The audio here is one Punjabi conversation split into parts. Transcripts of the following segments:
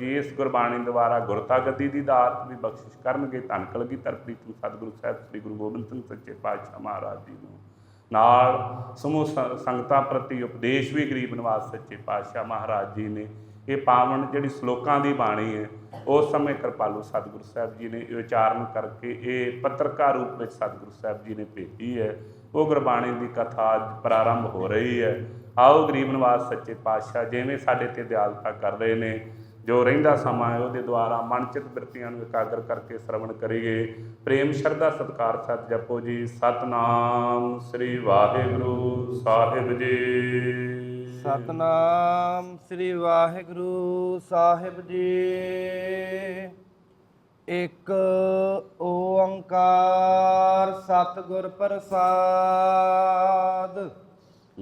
ਜੇ, ਇਸ ਗੁਰਬਾਣੀ ਦੁਆਰਾ ਗੁਰਤਾ ਗੱਦੀ ਦੀ ਦਾਤ ਵੀ ਬਖਸ਼ਿਸ਼ ਕਰਨਗੇ, ਧੰਨ ਕਲਗੀਧਰ ਪ੍ਰੀਤਮ ਸਤਿਗੁਰੂ ਸਾਹਿਬ, ਸ੍ਰੀ ਗੁਰੂ ਗੋਬਿੰਦ ਸਿੰਘ ਸੱਚੇ ਪਾਤਸ਼ਾਹ ਮਹਾਰਾਜ ਜੀ ਨੂੰ। ਨਾਲ ਸਮੂਹ ਸੰਗਤਾਂ ਪ੍ਰਤੀ ਉਪਦੇਸ਼ ਵੀ ਗਰੀਬ ਨਿਵਾਸ ਸੱਚੇ ਪਾਤਸ਼ਾਹ ਮਹਾਰਾਜ ਜੀ ਨੇ। ਇਹ ਪਾਵਨ ਜਿਹੜੀ ਸ਼ਲੋਕਾਂ ਦੀ ਬਾਣੀ ਹੈ, ਉਸ ਸਮੇਂ ਕਿਰਪਾਲੂ ਸਤਿਗੁਰੂ ਸਾਹਿਬ ਜੀ ਨੇ ਉਚਾਰਨ ਕਰਕੇ ਇਹ ਪੱਤਰਕਾਰ ਰੂਪ ਵਿੱਚ ਸਤਿਗੁਰੂ ਸਾਹਿਬ ਜੀ ਨੇ ਭੇਜੀ ਹੈ। ਉਹ ਗੁਰਬਾਣੀ ਦੀ ਕਥਾ ਪ੍ਰਾਰੰਭ ਹੋ ਰਹੀ ਹੈ। ਆਓ ਗਰੀਬ ਨਿਵਾਸ ਸੱਚੇ ਪਾਤਸ਼ਾਹ, ਜਿਵੇਂ ਸਾਡੇ ਤੇ ਦਿਆਲਤਾ ਕਰ ਰਹੇ ਨੇ ਜੋ ਰਹਿੰਦਾ ਸਮਾਂ ਹੈ, ਉਹਦੇ ਦੁਆਰਾ ਮਨਚਿਤ ਬਿਰਤੀਆਂ ਨੂੰ ਇਕਾਗਰ ਕਰਕੇ ਸ਼ਰਵਣ ਕਰੀਏ। ਪ੍ਰੇਮ, ਸ਼ਰਧਾ, ਸਤਕਾਰ ਸਤ ਜਪੋ ਜੀ। ਸਤਨਾਮ ਸ੍ਰੀ ਵਾਹਿਗੁਰੂ ਸਾਹਿਬ ਜੀ। ਸਤਨਾਮ ਸ੍ਰੀ ਵਾਹਿਗੁਰੂ ਸਾਹਿਬ ਜੀ। ਇੱਕ ਓੰਕਾਰ ਸਤਿਗੁਰ ਪ੍ਰਸਾਦ।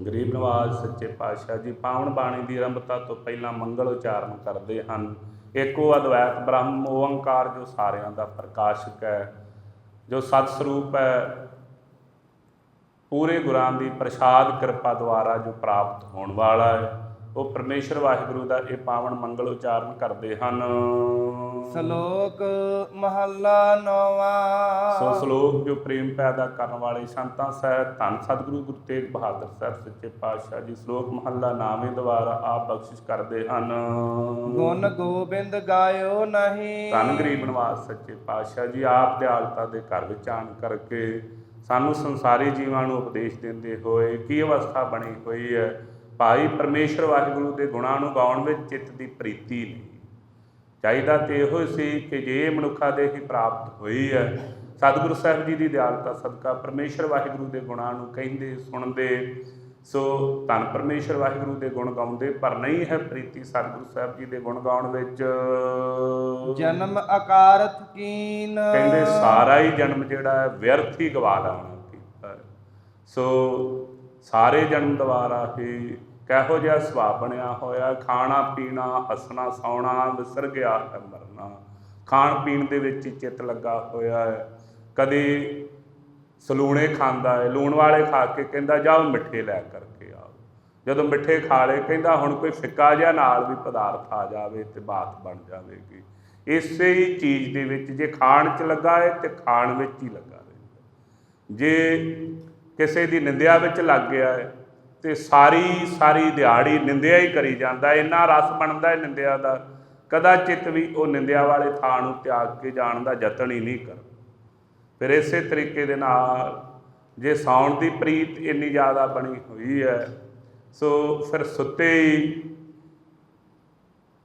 ਗਰੀਬ ਨਵਾਜ਼, ਸੱਚੇ ਪਾਤਸ਼ਾਹ ਜੀ ਪਾਵਨ ਬਾਣੀ ਦੀ ਆਰੰਭਤਾ ਤੋਂ ਪਹਿਲਾਂ ਮੰਗਲ ਉਚਾਰਨ ਕਰਦੇ ਹਨ। ਏਕੋ ਅਦਵੈਤ ਬ੍ਰਹਮ ਓੰਕਾਰ ਜੋ ਸਾਰਿਆਂ ਦਾ ਪ੍ਰਕਾਸ਼ਕ ਹੈ, ਜੋ ਸਤ ਸਰੂਪ ਹੈ। ਪੂਰੇ ਗੁਰਾਂ ਦੀ ਪ੍ਰਸਾਦ ਕਿਰਪਾ ਦੁਆਰਾ ਜੋ ਪ੍ਰਾਪਤ ਹੋਣ ਵਾਲਾ ਹੈ, ਉਹ ਪਰਮੇਸ਼ਰ ਵਾਹਿਗੁਰੂ ਦਾ ਇਹ ਪਾਵਨ ਮੰਗਲ ਉਚਾਰਨ ਕਰਦੇ ਹਨ। ਸ਼ਲੋਕ ਮਹੱਲਾ ਸੋ ਨੌਵਾਂ ਸ਼ਲੋਕ ਜੋ ਪ੍ਰੇਮ ਪੈਦਾ ਕਰਨ ਵਾਲੇ ਸੰਤਾਂ ਸਹਿਤ ਧੰਨ ਸਤਿਗੁਰੂ ਗੁਰੂ ਤੇਗ ਬਹਾਦਰ ਸਾਹਿਬ ਸੱਚੇ ਪਾਤਸ਼ਾਹ ਜੀ ਸ਼ਲੋਕ ਮਹੱਲਾ ਨਾਵੇਂ ਦੁਆਰਾ ਆਪ ਬਖਸ਼ਿਸ਼ ਕਰਦੇ ਹਨ। ਗੁਣ ਗੋਬਿੰਦ ਗਾਇਓ ਨਹੀਂ। ਧੰਨ ਗਰੀਬ ਨਿਵਾਸ ਸੱਚੇ ਪਾਤਸ਼ਾਹ ਜੀ ਆਪ ਦਿਆਲਤਾ ਦੇ ਘਰ ਵਿੱਚ ਆਣ ਕਰਕੇ ਸਾਨੂੰ ਸੰਸਾਰੀ ਜੀਵਾਂ ਨੂੰ ਉਪਦੇਸ਼ ਦਿੰਦੇ ਹੋਏ ਕੀ ਅਵਸਥਾ ਬਣੀ ਹੋਈ ਹੈ? ਭਾਈ ਪਰਮੇਸ਼ਰ ਵਾਹਿਗੁਰੂ ਦੇ ਗੁਣਾਂ ਨੂੰ ਗਾਉਣ ਵਿੱਚ ਚਿੱਤ ਦੀ ਪ੍ਰੀਤੀ ਨਹੀਂ ਚਾਹੀਦਾ ਤੇ ਇਹੋ ਸੀ ਕਿ ਜੇ ਮਨੁੱਖਾ ਦੇ ਹੀ ਪ੍ਰਾਪਤ ਹੋਈ ਹੈ ਸਤਿਗੁਰੂ ਸਾਹਿਬ ਜੀ ਦੀ ਦਿਆਲਤਾ ਸਦਕਾ ਪਰਮੇਸ਼ਰ ਵਾਹਿਗੁਰੂ ਦੇ ਗੁਣਾਂ ਨੂੰ ਕਹਿੰਦੇ ਸੁਣਦੇ ਸੋ ਧੰਨ ਪਰਮੇਸ਼ਰ ਵਾਹਿਗੁਰੂ ਦੇ ਗੁਣ ਗਾਉਂਦੇ ਪਰ ਨਹੀਂ ਹੈ ਪ੍ਰੀਤੀ ਸਤਿਗੁਰੂ ਸਾਹਿਬ ਜੀ ਦੇ ਗੁਣ ਗਾਉਣ ਵਿੱਚ ਜਨਮ ਅਕਾਰਥ ਕੀਨ ਕਹਿੰਦੇ ਸਾਰਾ ਹੀ ਜਨਮ ਜਿਹੜਾ ਹੈ ਵਿਅਰਥ ਹੀ ਗਵਾ ਲੈਣਾ। ਸੋ ਸਾਰੇ ਜਨਮ ਦੁਆਰਾ ਹੀ ਕਹੋ ਜਿਹਾ ਸੁਭਾਅ ਬਣਿਆ ਹੋਇਆ, ਖਾਣਾ, ਪੀਣਾ, ਹੱਸਣਾ, ਸੌਣਾ ਵਿਸਰ ਗਿਆ ਹੈ ਮਰਨਾ। ਖਾਣ ਪੀਣ ਦੇ ਵਿੱਚ ਹੀ ਚਿੱਤ ਲੱਗਾ ਹੋਇਆ ਹੈ। ਕਦੇ ਸਲੂਣੇ ਖਾਂਦਾ ਹੈ, ਲੂਣ ਵਾਲੇ ਖਾ ਕੇ ਕਹਿੰਦਾ, ਜਾਓ ਮਿੱਠੇ ਲੈ ਕਰਕੇ ਆਓ। ਜਦੋਂ ਮਿੱਠੇ ਖਾ ਲਏ, ਕਹਿੰਦਾ, ਹੁਣ ਕੋਈ ਫਿੱਕਾ ਜਿਹਾ ਨਾਲ ਵੀ ਪਦਾਰਥ ਆ ਜਾਵੇ ਤੇ ਬਾਤ ਬਣ ਜਾਵੇਗੀ। ਇਸੇ ਹੀ ਚੀਜ਼ ਦੇ ਵਿੱਚ ਜੇ ਖਾਣ 'ਚ ਲੱਗਾ ਹੈ ਤੇ ਖਾਣ ਵਿੱਚ ਹੀ ਲੱਗਾ ਰਹਿੰਦਾ ਜੇ ਕਿਸੇ ਦੀ ਨਿੰਦਿਆ ਵਿੱਚ ਲੱਗ ਗਿਆ ਹੈ ਤੇ ਸਾਰੀ ਸਾਰੀ ਦਿਹਾੜੀ ਨਿੰਦਿਆ ਹੀ ਕਰੀ ਜਾਂਦਾ, ਇੰਨਾ ਰਸ ਬਣਦਾ ਹੈ ਨਿੰਦਿਆ ਦਾ, ਕਦਾਚਿਤ ਵੀ ਉਹ ਨਿੰਦਿਆ ਵਾਲੇ ਥਾਂ ਨੂੰ ਤਿਆਗ ਕੇ ਜਾਣ ਦਾ ਯਤਨ ਹੀ ਨਹੀਂ ਕਰ ਫਿਰ ਇਸੇ ਤਰੀਕੇ ਦੇ ਨਾਲ ਜੇ ਸੌਣ ਦੀ ਪ੍ਰੀਤ ਇੰਨੀ ਜ਼ਿਆਦਾ ਬਣੀ ਹੋਈ ਹੈ, ਸੋ ਫਿਰ ਸੁੱਤੇ ਹੀ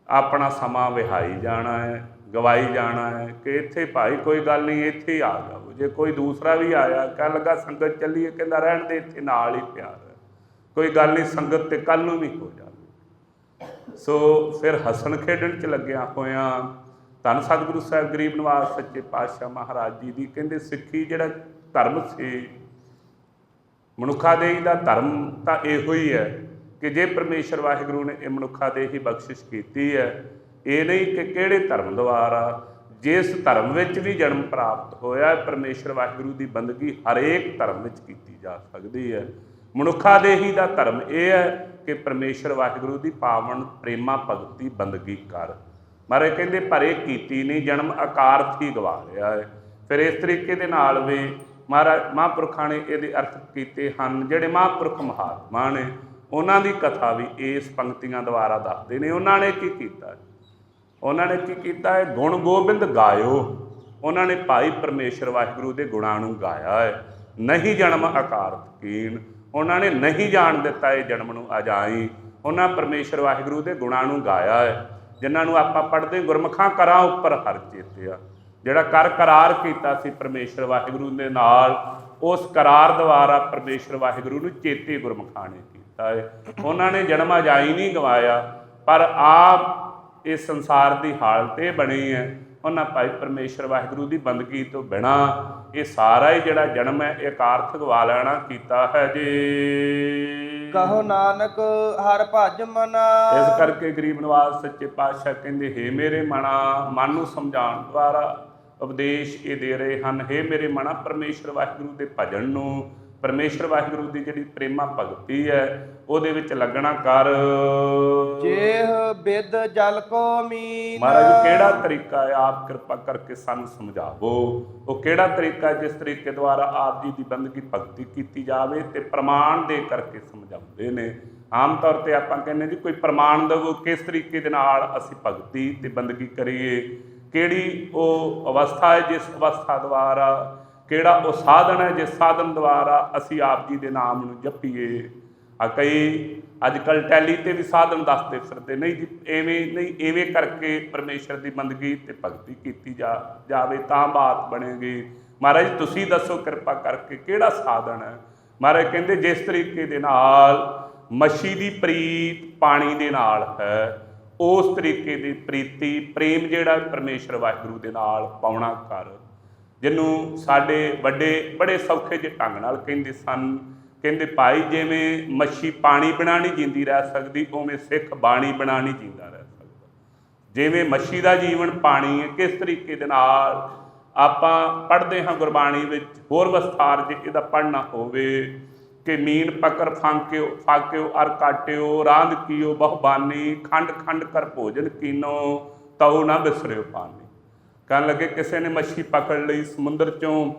ਆਪਣਾ ਸਮਾਂ ਵਿਹਾਈ ਜਾਣਾ ਹੈ, ਗਵਾਈ ਜਾਣਾ ਹੈ ਕਿ ਇੱਥੇ ਭਾਈ ਕੋਈ ਗੱਲ ਨਹੀਂ, ਇੱਥੇ ਹੀ ਆ ਜਾਓ। ਜੇ ਕੋਈ ਦੂਸਰਾ ਵੀ ਆਇਆ ਕਹਿ ਲੱਗਾ ਸੰਗਤ ਚੱਲੀਏ, ਕਹਿੰਦਾ ਰਹਿਣ ਦੇ, ਇੱਥੇ ਨਾਲ ਹੀ ਪਿਆਰ ਹੈ। ਕੋਈ ਗੱਲ ਨਹੀਂ ਸੰਗਤ ਤੇ ਕੱਲ ਨੂੰ ਵੀ ਹੋ ਜਾਵੇ। ਸੋ ਫਿਰ ਹਸਣ ਖੇਡਣ ਚ ਲੱਗਿਆ ਹੋਇਆ ਧੰਨ ਸਤਿਗੁਰੂ ਸਾਹਿਬ ਗਰੀਬ ਨਿਵਾਸ ਸੱਚੇ ਪਾਤਸ਼ਾਹ ਮਹਾਰਾਜ ਜੀ ਦੀ ਕਹਿੰਦੇ ਸਿੱਖੀ ਜਿਹੜਾ ਧਰਮ ਸੀ ਮਨੁੱਖਾ ਦੇਹੀ ਦਾ ਧਰਮ ਤਾਂ ਇਹੋ ਹੀ ਹੈ ਕਿ ਜੇ ਪਰਮੇਸ਼ਰ ਵਾਹਿਗੁਰੂ ਨੇ ਇਹ ਮਨੁੱਖਾ ਦੇ ਹੀ ਬਖਸ਼ਿਸ਼ ਕੀਤੀ ਹੈ ਇਹ ਨਹੀਂ ਕਿ ਕਿਹੜੇ ਧਰਮ ਦੁਆਰਾ ਜਿਸ ਧਰਮ ਵਿੱਚ ਵੀ ਜਨਮ ਪ੍ਰਾਪਤ ਹੋਇਆ ਹੈ, ਪਰਮੇਸ਼ਰ ਵਾਹਿਗੁਰੂ ਦੀ ਬੰਦਗੀ ਹਰੇਕ ਧਰਮ ਵਿੱਚ ਕੀਤੀ ਜਾ ਸਕਦੀ ਹੈ। ਮਨੁੱਖਾ ਦੇਹੀ ਦਾ ਧਰਮ ਇਹ ਹੈ ਕਿ ਪਰਮੇਸ਼ਰ ਵਾਹਿਗੁਰੂ ਦੀ ਪਾਵਨ ਪ੍ਰੇਮਾ ਭਗਤੀ ਬੰਦਗੀ ਕਰ। ਮਾਰੇ ਕਹਿੰਦੇ ਭਰੇ ਕੀਤੀ ਨਹੀਂ, ਜਨਮ ਆਕਾਰਥ ਹੀ ਗਵਾ ਰਿਹਾ ਹੈ। ਫਿਰ ਇਸ ਤਰੀਕੇ ਦੇ ਨਾਲ ਵੀ ਮਹਾਰਾਜ ਮਹਾਂਪੁਰਖਾਂ ਨੇ ਇਹਦੇ ਅਰਥ ਕੀਤੇ ਹਨ, ਜਿਹੜੇ ਮਹਾਂਪੁਰਖ ਮਹਾਤਮਾ ਨੇ, ਉਹਨਾਂ ਦੀ ਕਥਾ ਵੀ ਇਸ ਪੰਕਤੀਆਂ ਦੁਆਰਾ ਦੱਸਦੇ ਨੇ। ਉਹਨਾਂ ਨੇ ਕੀ ਕੀਤਾ? ਉਹਨਾਂ ਨੇ ਕੀ ਕੀਤਾ ਹੈ? ਗੁਣ ਗੋਬਿੰਦ ਗਾਇਓ। ਉਹਨਾਂ ਨੇ ਭਾਈ ਪਰਮੇਸ਼ਰ ਵਾਹਿਗੁਰੂ ਦੇ ਗੁਣਾਂ ਨੂੰ ਗਾਇਆ ਹੈ। ਨਹੀਂ ਜਨਮ ਆਕਾਰਤ ਕੀਨ। ਉਹਨਾਂ ਨੇ ਨਹੀਂ ਜਾਣ ਦਿੱਤਾ ਇਹ ਜਨਮ ਨੂੰ ਅਜਾਈ। ਉਹਨਾਂ ਪਰਮੇਸ਼ਰ ਵਾਹਿਗੁਰੂ ਦੇ ਗੁਣਾਂ ਨੂੰ ਗਾਇਆ ਹੈ, ਜਿਨ੍ਹਾਂ ਨੂੰ ਆਪਾਂ ਪੜ੍ਹਦੇ ਗੁਰਮਖਾਂ ਕਰਾਂ ਉੱਪਰ ਹਰ ਚੇਤਿਆ ਜਿਹੜਾ ਕਰ ਕਰਾਰ ਕੀਤਾ ਸੀ ਪਰਮੇਸ਼ਰ ਵਾਹਿਗੁਰੂ ਦੇ ਨਾਲ, ਉਸ ਕਰਾਰ ਦੁਆਰਾ ਪਰਮੇਸ਼ਰ ਵਾਹਿਗੁਰੂ ਨੂੰ ਚੇਤੇ ਗੁਰਮਖਾਂ ਨੇ ਕੀਤਾ ਹੈ। ਉਹਨਾਂ ਨੇ ਜਨਮ ਅਜਾਈ ਨਹੀਂ ਗਵਾਇਆ, ਪਰ ਆਪ ਇਸ ਸੰਸਾਰ ਦੀ ਹਾਲਤ ਇਹ ਬਣੀ ਹੈ ਉਹਨਾਂ ਭਾਈ ਪਰਮੇਸ਼ਰ ਵਾਹਿਗੁਰੂ ਦੀ ਬੰਦਗੀ ਤੋਂ ਬਿਨਾ ਇਹ ਸਾਰਾ ਹੀ ਜਿਹੜਾ ਜਨਮ ਹੈ ਇਹ ਕਾਰਥ ਗਵਾ ਲੈਣਾ ਕੀਤਾ ਹੈ ਜੀ। ਕਹੋ ਨਾਨਕ ਹਰ ਭਜ ਮਨਾ। ਇਸ ਕਰਕੇ ਗਰੀਬ ਨਵਾਜ਼ ਸੱਚੇ ਪਾਤਸ਼ਾਹ ਕਹਿੰਦੇ ਹੇ ਮੇਰੇ ਮਨਾ ਮਨ ਨੂੰ ਸਮਝਾਉਣ ਦੁਆਰਾ ਉਪਦੇਸ਼ ਇਹ ਦੇ ਰਹੇ ਹਨ ਹੇ ਮੇਰੇ ਮਨਾ ਪਰਮੇਸ਼ਰ ਵਾਹਿਗੁਰੂ ਦੇ ਭਜਨ ਨੂੰ ਪਰਮੇਸ਼ਰ ਵਾਹਿਗੁਰੂ ਦੀ ਜਿਹੜੀ ਪ੍ਰੇਮਾ ਭਗਤੀ ਹੈ ਉਹਦੇ ਵਿੱਚ ਲੱਗਣਾ ਕਰ। ਜੇਹ ਬਿਦ ਜਲ ਕੋ ਮੀਨ। ਮਹਾਰਾਜ ਕਿਹੜਾ ਤਰੀਕਾ ਹੈ? ਆਪ ਕਿਰਪਾ ਕਰਕੇ ਸਾਨੂੰ ਸਮਝਾਵੋ। ਉਹ ਕਿਹੜਾ ਤਰੀਕਾ ਹੈ ਜਿਸ ਤਰੀਕੇ ਦੁਆਰਾ ਆਪ ਜੀ ਦੀ ਬੰਦਗੀ ਭਗਤੀ ਕੀਤੀ ਜਾਵੇ ਤੇ ਪ੍ਰਮਾਣ ਦੇ ਕਰਕੇ ਸਮਝਾਉਂਦੇ ਨੇ? ਆਮ ਤੌਰ ਤੇ ਆਪਾਂ ਕਹਿੰਦੇ ਜੀ ਕੋਈ ਪ੍ਰਮਾਣ ਦੇਵੋ ਕਿਸ ਤਰੀਕੇ ਦੇ ਨਾਲ ਅਸੀਂ ਭਗਤੀ ਤੇ ਬੰਦਗੀ ਕਰੀਏ? ਕਿਹੜੀ ਉਹ ਅਵਸਥਾ ਹੈ ਜਿਸ ਅਵਸਥਾ ਦੁਆਰਾ ਕਿਹੜਾ ਉਹ ਸਾਧਨ ਹੈ ਜਿਸ ਸਾਧਨ ਦੁਆਰਾ ਅਸੀਂ ਆਪ ਜੀ ਦੇ ਨਾਮ ਨੂੰ ਜਪੀਏ? ਆ ਕਈ ਅੱਜ ਕੱਲ ਟੈਲੀ ਤੇ ਵੀ ਸਾਧਨ ਦੱਸਦੇ ਫਿਰਦੇ, ਨਹੀਂ ਜੀ, ਐਵੇਂ, ਨਹੀਂ, ਐਵੇਂ ਕਰਕੇ ਪਰਮੇਸ਼ਰ ਦੀ ਬੰਦਗੀ ਤੇ ਭਗਤੀ ਕੀਤੀ ਜਾ, ਜਾਵੇ ਤਾਂ ਬਾਤ ਬਣੇਗੀ। ਮਹਾਰਾਜ, ਤੁਸੀਂ ਦੱਸੋ ਕਿਰਪਾ ਕਰਕੇ ਕਿਹੜਾ ਸਾਧਨ ਹੈ? ਮਹਾਰਾਜ ਕਹਿੰਦੇ, ਜਿਸ ਤਰੀਕੇ ਦੇ ਨਾਲ ਮੱਛੀ ਦੀ ਪ੍ਰੀਤ ਪਾਣੀ ਦੇ ਨਾਲ ਹੈ, ਉਸ ਤਰੀਕੇ ਦੀ ਪ੍ਰੀਤੀ, ਪ੍ਰੇਮ ਜਿਹੜਾ ਪਰਮੇਸ਼ਰ ਵਾਹਿਗੁਰੂ ਦੇ ਨਾਲ ਪਾਉਣਾ ਕਰ। ਜਿਹਨੂੰ ਸਾਡੇ ਵੱਡੇ, ਬੜੇ ਸੌਖੇ ਜਿਹੇ ਢੰਗ ਨਾਲ ਕਹਿੰਦੇ ਸਨ ਕਹਿੰਦੇ ਭਾਈ ਜਿਵੇਂ ਮੱਛੀ ਪਾਣੀ ਬਿਨਾ ਨਹੀਂ ਜਿੰਦੀ ਰਹਿ ਸਕਦੀ, ਉਵੇਂ ਸਿੱਖ ਬਾਣੀ ਬਿਨਾ ਨਹੀਂ ਜਿੰਦਾ ਰਹਿ ਸਕਦਾ। ਜਿਵੇਂ ਮੱਛੀ ਦਾ ਜੀਵਨ ਪਾਣੀ ਹੈ, ਕਿਸ ਤਰੀਕੇ ਦੇ ਨਾਲ ਆਪਾਂ ਪੜ੍ਹਦੇ ਹਾਂ ਗੁਰਬਾਣੀ ਵਿੱਚ, ਹੋਰ ਵਿਸਥਾਰ ਜੇ ਇਹਦਾ ਪੜ੍ਹਨਾ ਹੋਵੇ, ਕਿ ਮੀਨ ਪਕਰ ਫਾਂਕਿਓ, ਫਾਕਿਓ ਅਰ ਕਾਟਿਓ ਰਾਂਦ ਕੀਓ, ਬਹੁਬਾਨੀ, ਖੰਡ ਖੰਡ ਕਰ ਭੋਜਨ ਕੀਨੋ, ਤਉ ਨਾ ਬਿਸਰਿਓ ਪਾਣੀ। ਕਹਿਣ ਲੱਗੇ ਕਿਸੇ ਨੇ ਮੱਛੀ ਪਕੜ ਲਈ ਸਮੁੰਦਰ ਚੋਂ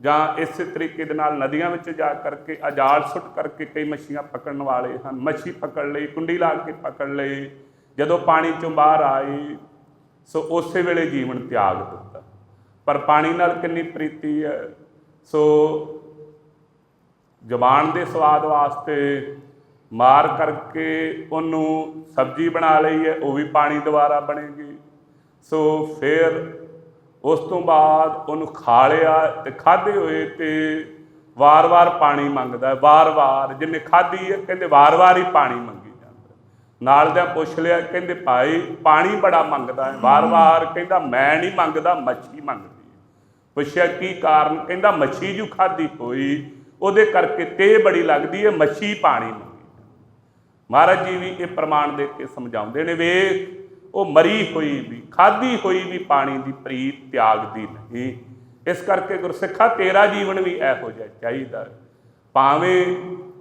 ਜਾਂ ਇਸੇ ਤਰੀਕੇ ਦੇ ਨਾਲ ਨਦੀਆਂ ਵਿੱਚ ਜਾ ਕਰਕੇ ਅਜਾਲ ਸੁੱਟ ਕਰਕੇ ਕਈ ਮੱਛੀਆਂ ਪਕੜਨ ਵਾਲੇ ਹਨ। ਮੱਛੀ ਪਕੜ ਲਈ, ਕੁੰਡੀ ਲਾ ਕੇ ਪਕੜ ਲਈ। ਜਦੋਂ ਪਾਣੀ ਚੋਂ ਬਾਹਰ ਆਈ ਸੋ ਉਸੇ ਵੇਲੇ ਜੀਵਨ ਤਿਆਗ ਦਿੱਤਾ। ਪਰ ਪਾਣੀ ਨਾਲ ਕਿੰਨੀ ਪ੍ਰੀਤੀ ਹੈ। ਸੋ ਜ਼ਬਾਨ ਦੇ ਸਵਾਦ ਵਾਸਤੇ ਮਾਰ ਕਰਕੇ ਉਹਨੂੰ ਸਬਜ਼ੀ ਬਣਾ ਲਈ ਹੈ, ਉਹ ਵੀ ਪਾਣੀ ਦੁਆਰਾ ਬਣੇਗੀ। ਸੋ ਫਿਰ ਉਸ ਤੋਂ ਬਾਅਦ ਉਹਨੂੰ ਖਾ ਲਿਆ ਤੇ ਖਾਦੇ ਹੋਏ ਤੇ ਵਾਰ-ਵਾਰ ਪਾਣੀ ਮੰਗਦਾ ਹੈ ਵਾਰ-ਵਾਰ, ਜਿੰਨੇ ਖਾਧੀ ਹੈ, ਕਹਿੰਦੇ ਵਾਰ-ਵਾਰ ਹੀ ਪਾਣੀ ਮੰਗੀ ਜਾਂਦਾ। ਨਾਲ ਦਾ ਪੁੱਛ ਲਿਆ, ਕਹਿੰਦੇ ਭਾਈ ਪਾਣੀ ਬੜਾ ਮੰਗਦਾ ਹੈ, ਵਾਰ-ਵਾਰ ਕਹਿੰਦਾ ਮੈਂ ਨਹੀਂ ਮੰਗਦਾ, ਮੱਛੀ ਮੰਗਦੀ ਹੈ। ਪੁੱਛਿਆ ਕੀ ਕਾਰਨ, ਕਹਿੰਦਾ ਮੱਛੀ ਜੂ ਖਾਧੀ ਹੋਈ, ਉਹਦੇ ਕਰਕੇ ਤੇ ਬੜੀ ਲੱਗਦੀ ਹੈ, ਮੱਛੀ ਪਾਣੀ ਮੰਗੀ ਮਹਾਰਾਜ ਜੀ ਵੀ ਇਹ ਪ੍ਰਮਾਣ ਦੇ ਕੇ ਸਮਝਾਉਂਦੇ ਨੇ, ਵੇਖ ਉਹ ਮਰੀ ਹੋਈ ਵੀ, ਖਾਧੀ ਹੋਈ ਵੀ ਪਾਣੀ ਦੀ ਪ੍ਰੀਤ ਤਿਆਗਦੀ ਨਹੀਂ। ਇਸ ਕਰਕੇ ਗੁਰਸਿੱਖਾ, ਤੇਰਾ ਜੀਵਨ ਵੀ ਇਹੋ ਜਿਹਾ ਚਾਹੀਦਾ। ਭਾਵੇਂ